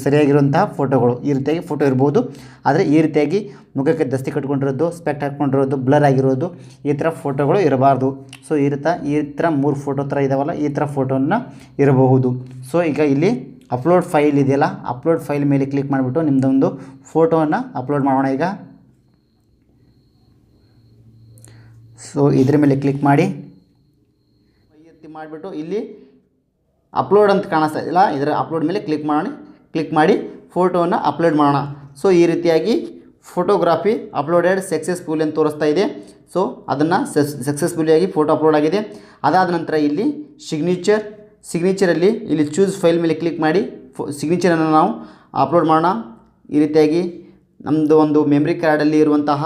ಸರಿಯಾಗಿರುವಂತಹ ಫೋಟೋಗಳು ಈ ರೀತಿಯಾಗಿ ಫೋಟೋ ಇರ್ಬೋದು. ಆದರೆ ಈ ರೀತಿಯಾಗಿ ಮುಖಕ್ಕೆ ದಸ್ತಿ ಕಟ್ಕೊಂಡಿರೋದು, ಸ್ಪೆಕ್ಟ್ ಹಾಕ್ಕೊಂಡಿರೋದು, ಬ್ಲರ್ ಆಗಿರೋದು ಈ ಥರ ಫೋಟೋಗಳು ಇರಬಾರ್ದು. ಸೊ ಈ ರೀತಿ ಈ ಥರ ಮೂರು ಫೋಟೋ ಥರ ಇದಾವಲ್ಲ, ಈ ಥರ ಫೋಟೋನ ಇರಬಹುದು. ಸೊ ಈಗ ಇಲ್ಲಿ ಅಪ್ಲೋಡ್ ಫೈಲ್ ಇದೆಯಲ್ಲ, ಅಪ್ಲೋಡ್ ಫೈಲ್ ಮೇಲೆ ಕ್ಲಿಕ್ ಮಾಡಿಬಿಟ್ಟು ನಿಮ್ಮದೊಂದು ಫೋಟೋವನ್ನು ಅಪ್ಲೋಡ್ ಮಾಡೋಣ ಈಗ. ಸೊ ಇದ್ರ ಮೇಲೆ ಕ್ಲಿಕ್ ಮಾಡಿ. ಮಾಡಿಬಿಟ್ಟು ಇಲ್ಲಿ ಅಪ್ಲೋಡ್ ಅಂತ ಕಾಣಿಸ್ತಾ ಇಲ್ಲ ಇದರ ಅಪ್ಲೋಡ್ ಮೇಲೆ ಕ್ಲಿಕ್ ಮಾಡೋಣ. ಕ್ಲಿಕ್ ಮಾಡಿ ಫೋಟೋವನ್ನು ಅಪ್ಲೋಡ್ ಮಾಡೋಣ. ಸೊ ಈ ರೀತಿಯಾಗಿ ಫೋಟೋಗ್ರಾಫಿ ಅಪ್ಲೋಡೆಡ್ ಸಕ್ಸಸ್ಫುಲ್ ಅಂತ ತೋರಿಸ್ತಾ ಇದೆ. ಸೊ ಅದನ್ನು ಸಕ್ಸಸ್ಫುಲಿಯಾಗಿ ಫೋಟೋ ಅಪ್ಲೋಡ್ ಆಗಿದೆ. ಅದಾದ ನಂತರ ಇಲ್ಲಿ ಸಿಗ್ನೇಚರ್ ಸಿಗ್ನೇಚರಲ್ಲಿ ಇಲ್ಲಿ ಚೂಸ್ ಫೈಲ್ ಮೇಲೆ ಕ್ಲಿಕ್ ಮಾಡಿ ಫೋ ಸಿಗ್ನೇಚರನ್ನು ನಾವು ಅಪ್ಲೋಡ್ ಮಾಡೋಣ. ಈ ರೀತಿಯಾಗಿ ನಮ್ಮದು ಒಂದು ಮೆಮ್ರಿ ಕಾರ್ಡಲ್ಲಿ ಇರುವಂತಹ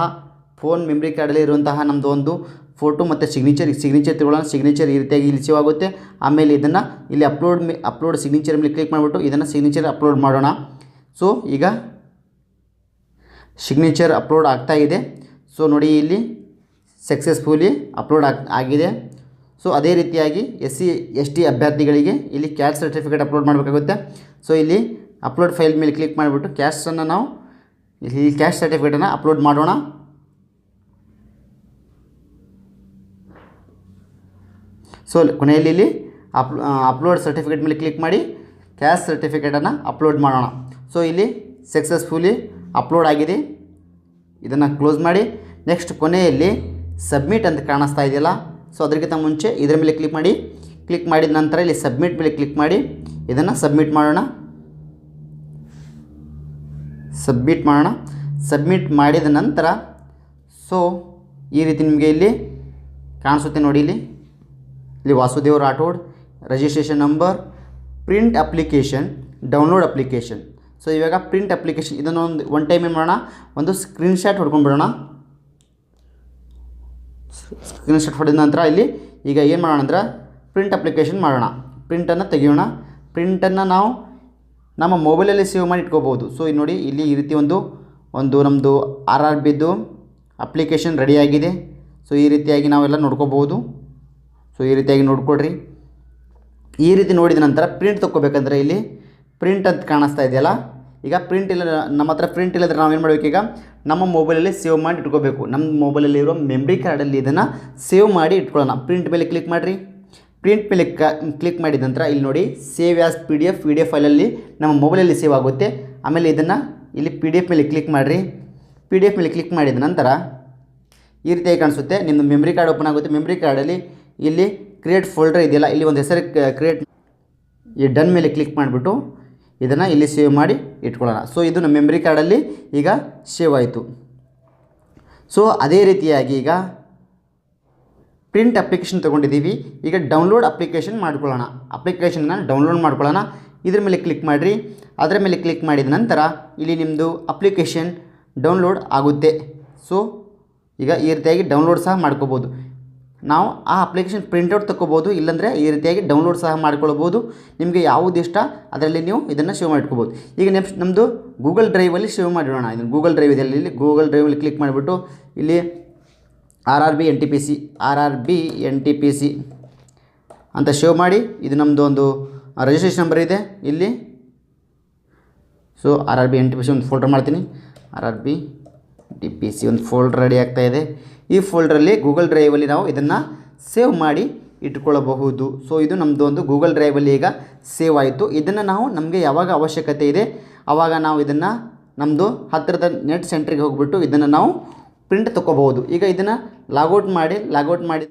ಫೋನ್ ಮೆಮ್ರಿ ಕಾರ್ಡಲ್ಲಿ ಇರುವಂತಹ ನಮ್ಮದು ಒಂದು ಫೋಟೋ ಮತ್ತು ಸಿಗ್ನೇಚರ್ ಸಿಗ್ನೇಚರ್ ತಗೊಳ್ಳೋಣ ಸಿಗ್ನೇಚರ್ ಈ ರೀತಿಯಾಗಿ ಇಲ್ಲಿ ಆಗುತ್ತೆ. ಆಮೇಲೆ ಇದನ್ನು ಇಲ್ಲಿ ಅಪ್ಲೋಡ್ ಮೇ ಅಪ್ಲೋಡ್ ಸಿಗ್ನೇಚರ್ ಮೇಲೆ ಕ್ಲಿಕ್ ಮಾಡಿಬಿಟ್ಟು ಇದನ್ನು ಸಿಗ್ನೇಚರ್ ಅಪ್ಲೋಡ್ ಮಾಡೋಣ. ಸೊ ಈಗ ಸಿಗ್ನೇಚರ್ ಅಪ್ಲೋಡ್ ಆಗ್ತಾ ಇದೆ. ಸೊ ನೋಡಿ ಇಲ್ಲಿ ಸಕ್ಸಸ್ಫುಲಿ ಅಪ್ಲೋಡ್ ಆಗ್, ಆಗಿದೆ. ಸೊ ಅದೇ ರೀತಿಯಾಗಿ ಎಸ್ ಸಿ ಎಸ್ ಟಿ ಅಭ್ಯರ್ಥಿಗಳಿಗೆ ಇಲ್ಲಿ ಕ್ಯಾಸ್ಟ್ ಸರ್ಟಿಫಿಕೇಟ್ ಅಪ್ಲೋಡ್ ಮಾಡಬೇಕಾಗುತ್ತೆ. ಸೊ ಇಲ್ಲಿ ಅಪ್ಲೋಡ್ ಫೈಲ್ ಮೇಲೆ ಕ್ಲಿಕ್ ಮಾಡಿಬಿಟ್ಟು ಕ್ಯಾಸ್ಟನ್ನು ನಾವು ಇಲ್ಲಿ ಕ್ಯಾಸ್ಟ್ ಸರ್ಟಿಫಿಕೇಟನ್ನು ಅಪ್ಲೋಡ್ ಮಾಡೋಣ. ಸೊ ಕೊನೆಯಲ್ಲಿ ಇಲ್ಲಿ ಅಪ್ ಅಪ್ಲೋಡ್ ಸರ್ಟಿಫಿಕೇಟ್ ಮೇಲೆ ಕ್ಲಿಕ್ ಮಾಡಿ ಕ್ಯಾಸ್ಟ್ ಸರ್ಟಿಫಿಕೇಟನ್ನು ಅಪ್ಲೋಡ್ ಮಾಡೋಣ. ಸೊ ಇಲ್ಲಿ ಸಕ್ಸಸ್ಫುಲಿ ಅಪ್ಲೋಡ್ ಆಗಿದೆ. ಇದನ್ನು ಕ್ಲೋಸ್ ಮಾಡಿ. ನೆಕ್ಸ್ಟ್ ಕೊನೆಯಲ್ಲಿ ಸಬ್ಮಿಟ್ ಅಂತ ಕಾಣಿಸ್ತಾ ಇದೆಯಲ್ಲ? ಸೊ ಅದಕ್ಕಿಂತ ಮುಂಚೆ ಇದರ ಮೇಲೆ ಕ್ಲಿಕ್ ಮಾಡಿ. ಕ್ಲಿಕ್ ಮಾಡಿದ ನಂತರ ಇಲ್ಲಿ ಸಬ್ಮಿಟ್ ಮೇಲೆ ಕ್ಲಿಕ್ ಮಾಡಿ. ಇದನ್ನು ಸಬ್ಮಿಟ್ ಮಾಡೋಣ. ಸಬ್ಮಿಟ್ ಮಾಡೋಣ. ಸಬ್ಮಿಟ್ ಮಾಡಿದ ನಂತರ ಸೊ ಈ ರೀತಿ ನಿಮಗೆ ಇಲ್ಲಿ ಕಾಣಿಸುತ್ತೆ ನೋಡಿ ಇಲ್ಲಿ. ಇಲ್ಲಿ Vasudev Rathod registration number print application download application so ಇವಾಗ ಪ್ರಿಂಟ್ ಅಪ್ಲಿಕೇಶನ್ ಇದನ್ನು ಒಂದು ಒನ್ ಟೈಮ್ ಏನು ಮಾಡೋಣ? ಒಂದು ಸ್ಕ್ರೀನ್ಶಾಟ್ ಹೊಡ್ಕೊಂಡ್ಬಿಡೋಣ. ಸ್ಕ್ರೀನ್ಶಾಟ್ ಹೊಡೆದ ನಂತರ ಇಲ್ಲಿ ಈಗ ಏನು ಮಾಡೋಣ ಅಂದ್ರೆ ಪ್ರಿಂಟ್ ಅಪ್ಲಿಕೇಶನ್ ಮಾಡೋಣ. ಪ್ರಿಂಟನ್ನು ತೆಗೆಯೋಣ. ಪ್ರಿಂಟನ್ನು ನಾವು ನಮ್ಮ ಮೊಬೈಲಲ್ಲಿ ಸೇವ್ ಮಾಡಿ ಇಟ್ಕೋಬೋದು ಸೊ ಇಲ್ಲಿ ನೋಡಿ, ಇಲ್ಲಿ ಈ ರೀತಿ ಒಂದು ಒಂದು ನಮ್ಮದು ಆರ್ ಆರ್ ಬಿದ್ದು ಅಪ್ಲಿಕೇಶನ್ ರೆಡಿಯಾಗಿದೆ ಸೊ ಈ ರೀತಿಯಾಗಿ ನಾವೆಲ್ಲ ನೋಡ್ಕೋಬೋದು ಸೊ ಈ ರೀತಿಯಾಗಿ ನೋಡ್ಕೊಡ್ರಿ ಈ ರೀತಿ ನೋಡಿದ ನಂತರ ಪ್ರಿಂಟ್ ತೊಗೋಬೇಕಂದ್ರೆ ಇಲ್ಲಿ ಪ್ರಿಂಟ್ ಅಂತ ಕಾಣಿಸ್ತಾ ಇದೆಯಲ್ಲ? ಈಗ ಪ್ರಿಂಟ್ ಇಲ್ಲ, ನಮ್ಮ ಹತ್ರ ಪ್ರಿಂಟ್ ಇಲ್ಲದ್ರೆ ನಾವು ಏನು ಮಾಡಬೇಕು ಈಗ? ನಮ್ಮ ಮೊಬೈಲಲ್ಲಿ ಸೇವ್ ಮಾಡಿ ಇಟ್ಕೋಬೇಕು. ನಮ್ಮ ಮೊಬೈಲಲ್ಲಿ ಇರೋ ಮೆಮ್ರಿ ಕಾರ್ಡಲ್ಲಿ ಇದನ್ನು ಸೇವ್ ಮಾಡಿ ಇಟ್ಕೊಳ್ಳೋಣ. ಪ್ರಿಂಟ್ ಮೇಲೆ ಕ್ಲಿಕ್ ಮಾಡಿರಿ. ಪ್ರಿಂಟ್ ಮೇಲೆ ಕ್ಲಿಕ್ ಮಾಡಿದ ನಂತರ ಇಲ್ಲಿ ನೋಡಿ save as P D F P D ಫೈಲಲ್ಲಿ ನಮ್ಮ ಮೊಬೈಲಲ್ಲಿ ಸೇವ್ ಆಗುತ್ತೆ. ಆಮೇಲೆ ಇದನ್ನು ಇಲ್ಲಿ ಪಿ ಡಿ ಎಫ್ ಮೇಲೆ ಕ್ಲಿಕ್ ಮಾಡಿರಿ. ಪಿ ಡಿ ಎಫ್ ಮೇಲೆ ಕ್ಲಿಕ್ ಮಾಡಿದ ನಂತರ ಈ ರೀತಿಯಾಗಿ ಕಾಣಿಸುತ್ತೆ. ನಿಮ್ಮದು ಮೆಮ್ರಿ ಕಾರ್ಡ್ ಓಪನ್ ಆಗುತ್ತೆ. ಮೆಮ್ರಿ ಕಾರ್ಡಲ್ಲಿ ಇಲ್ಲಿ ಕ್ರಿಯೇಟ್ ಫೋಲ್ಡರ್ ಇದೆಯಲ್ಲ, ಇಲ್ಲಿ ಒಂದು ಹೆಸರು ಕ್ರಿಯೇಟ್ ಈ ಡನ್ ಮೇಲೆ ಕ್ಲಿಕ್ ಮಾಡಿಬಿಟ್ಟು ಇದನ್ನು ಇಲ್ಲಿ ಸೇವ್ ಮಾಡಿ ಇಟ್ಕೊಳ್ಳೋಣ. ಸೊ ಇದು ನಮ್ಮ ಮೆಮ್ರಿ ಕಾರ್ಡಲ್ಲಿ ಈಗ ಸೇವ್ ಆಯಿತು. ಸೊ ಅದೇ ರೀತಿಯಾಗಿ ಈಗ ಪ್ರಿಂಟ್ ಅಪ್ಲಿಕೇಶನ್ ತೊಗೊಂಡಿದ್ದೀವಿ. ಈಗ ಡೌನ್ಲೋಡ್ ಅಪ್ಲಿಕೇಶನ್ ಮಾಡ್ಕೊಳ್ಳೋಣ. ಅಪ್ಲಿಕೇಶನ್ನ ಡೌನ್ಲೋಡ್ ಮಾಡ್ಕೊಳ್ಳೋಣ. ಇದ್ರ ಮೇಲೆ ಕ್ಲಿಕ್ ಮಾಡಿರಿ. ಅದರ ಮೇಲೆ ಕ್ಲಿಕ್ ಮಾಡಿದ ನಂತರ ಇಲ್ಲಿ ನಿಮ್ಮದು ಅಪ್ಲಿಕೇಶನ್ ಡೌನ್ಲೋಡ್ ಆಗುತ್ತೆ. ಸೊ ಈಗ ಈ ರೀತಿಯಾಗಿ ಡೌನ್ಲೋಡ್ ಸಹ ಮಾಡ್ಕೋಬೋದು. ನಾವು ಆ ಅಪ್ಲಿಕೇಶನ್ ಪ್ರಿಂಟೌಟ್ ತಗೋಬೋದು ಇಲ್ಲಾಂದರೆ ಈ ರೀತಿಯಾಗಿ ಡೌನ್ಲೋಡ್ ಸಹ ಮಾಡ್ಕೊಳ್ಬೋದು. ನಿಮಗೆ ಯಾವುದು ಇಷ್ಟ, ಅದರಲ್ಲಿ ನೀವು ಇದನ್ನು ಸೇವ್ ಮಾಡಿಟ್ಕೋಬೋದು ಈಗ ನೆಕ್ಸ್ಟ್ ನಮ್ಮದು ಗೂಗಲ್ ಡ್ರೈವಲ್ಲಿ ಸೇವ್ ಮಾಡಿಡೋಣ ಇದನ್ನು ಗೂಗಲ್ ಡ್ರೈವ್ ಇದೆ ಇಲ್ಲಿ ಗೂಗಲ್ ಡ್ರೈವಲ್ಲಿ ಕ್ಲಿಕ್ ಮಾಡಿಬಿಟ್ಟು, ಇಲ್ಲಿ R R B N T P C R R B N T P C ಅಂತ ಸೇವ್ ಮಾಡಿ, ಇದು ನಮ್ಮದು ಒಂದು ರಿಜಿಸ್ಟ್ರೇಷನ್ ನಂಬರ್ ಇದೆ. ಇಲ್ಲಿ so R R B N T P C ಒಂದು ಫೋಲ್ಡರ್ ಮಾಡ್ತೀನಿ. R R B T P C ಒಂದು ಫೋಲ್ಡರ್ ರೆಡಿ ಆಗ್ತಾ ಇದೆ. ಈ ಫೋಲ್ಡ್ರಲ್ಲಿ ಗೂಗಲ್ ಡ್ರೈವಲ್ಲಿ ನಾವು ಇದನ್ನು ಸೇವ್ ಮಾಡಿ ಇಟ್ಕೊಳ್ಳಬಹುದು. ಸೊ ಇದು ನಮ್ಮದು ಒಂದು ಗೂಗಲ್ ಡ್ರೈವಲ್ಲಿ ಈಗ ಸೇವ್ ಆಯಿತು. ಇದನ್ನು ನಾವು ನಮಗೆ ಯಾವಾಗ ಅವಶ್ಯಕತೆ ಇದೆ ಆವಾಗ ನಾವು ಇದನ್ನು ನಮ್ಮದು ಹತ್ತಿರದ ನೆಟ್ ಸೆಂಟ್ರಿಗೆ ಹೋಗ್ಬಿಟ್ಟು ಇದನ್ನು ನಾವು ಪ್ರಿಂಟ್ ತೊಗೋಬಹುದು ಈಗ ಇದನ್ನು ಲಾಗೌಟ್ ಮಾಡಿ ಲಾಗೌಟ್ ಮಾಡಿ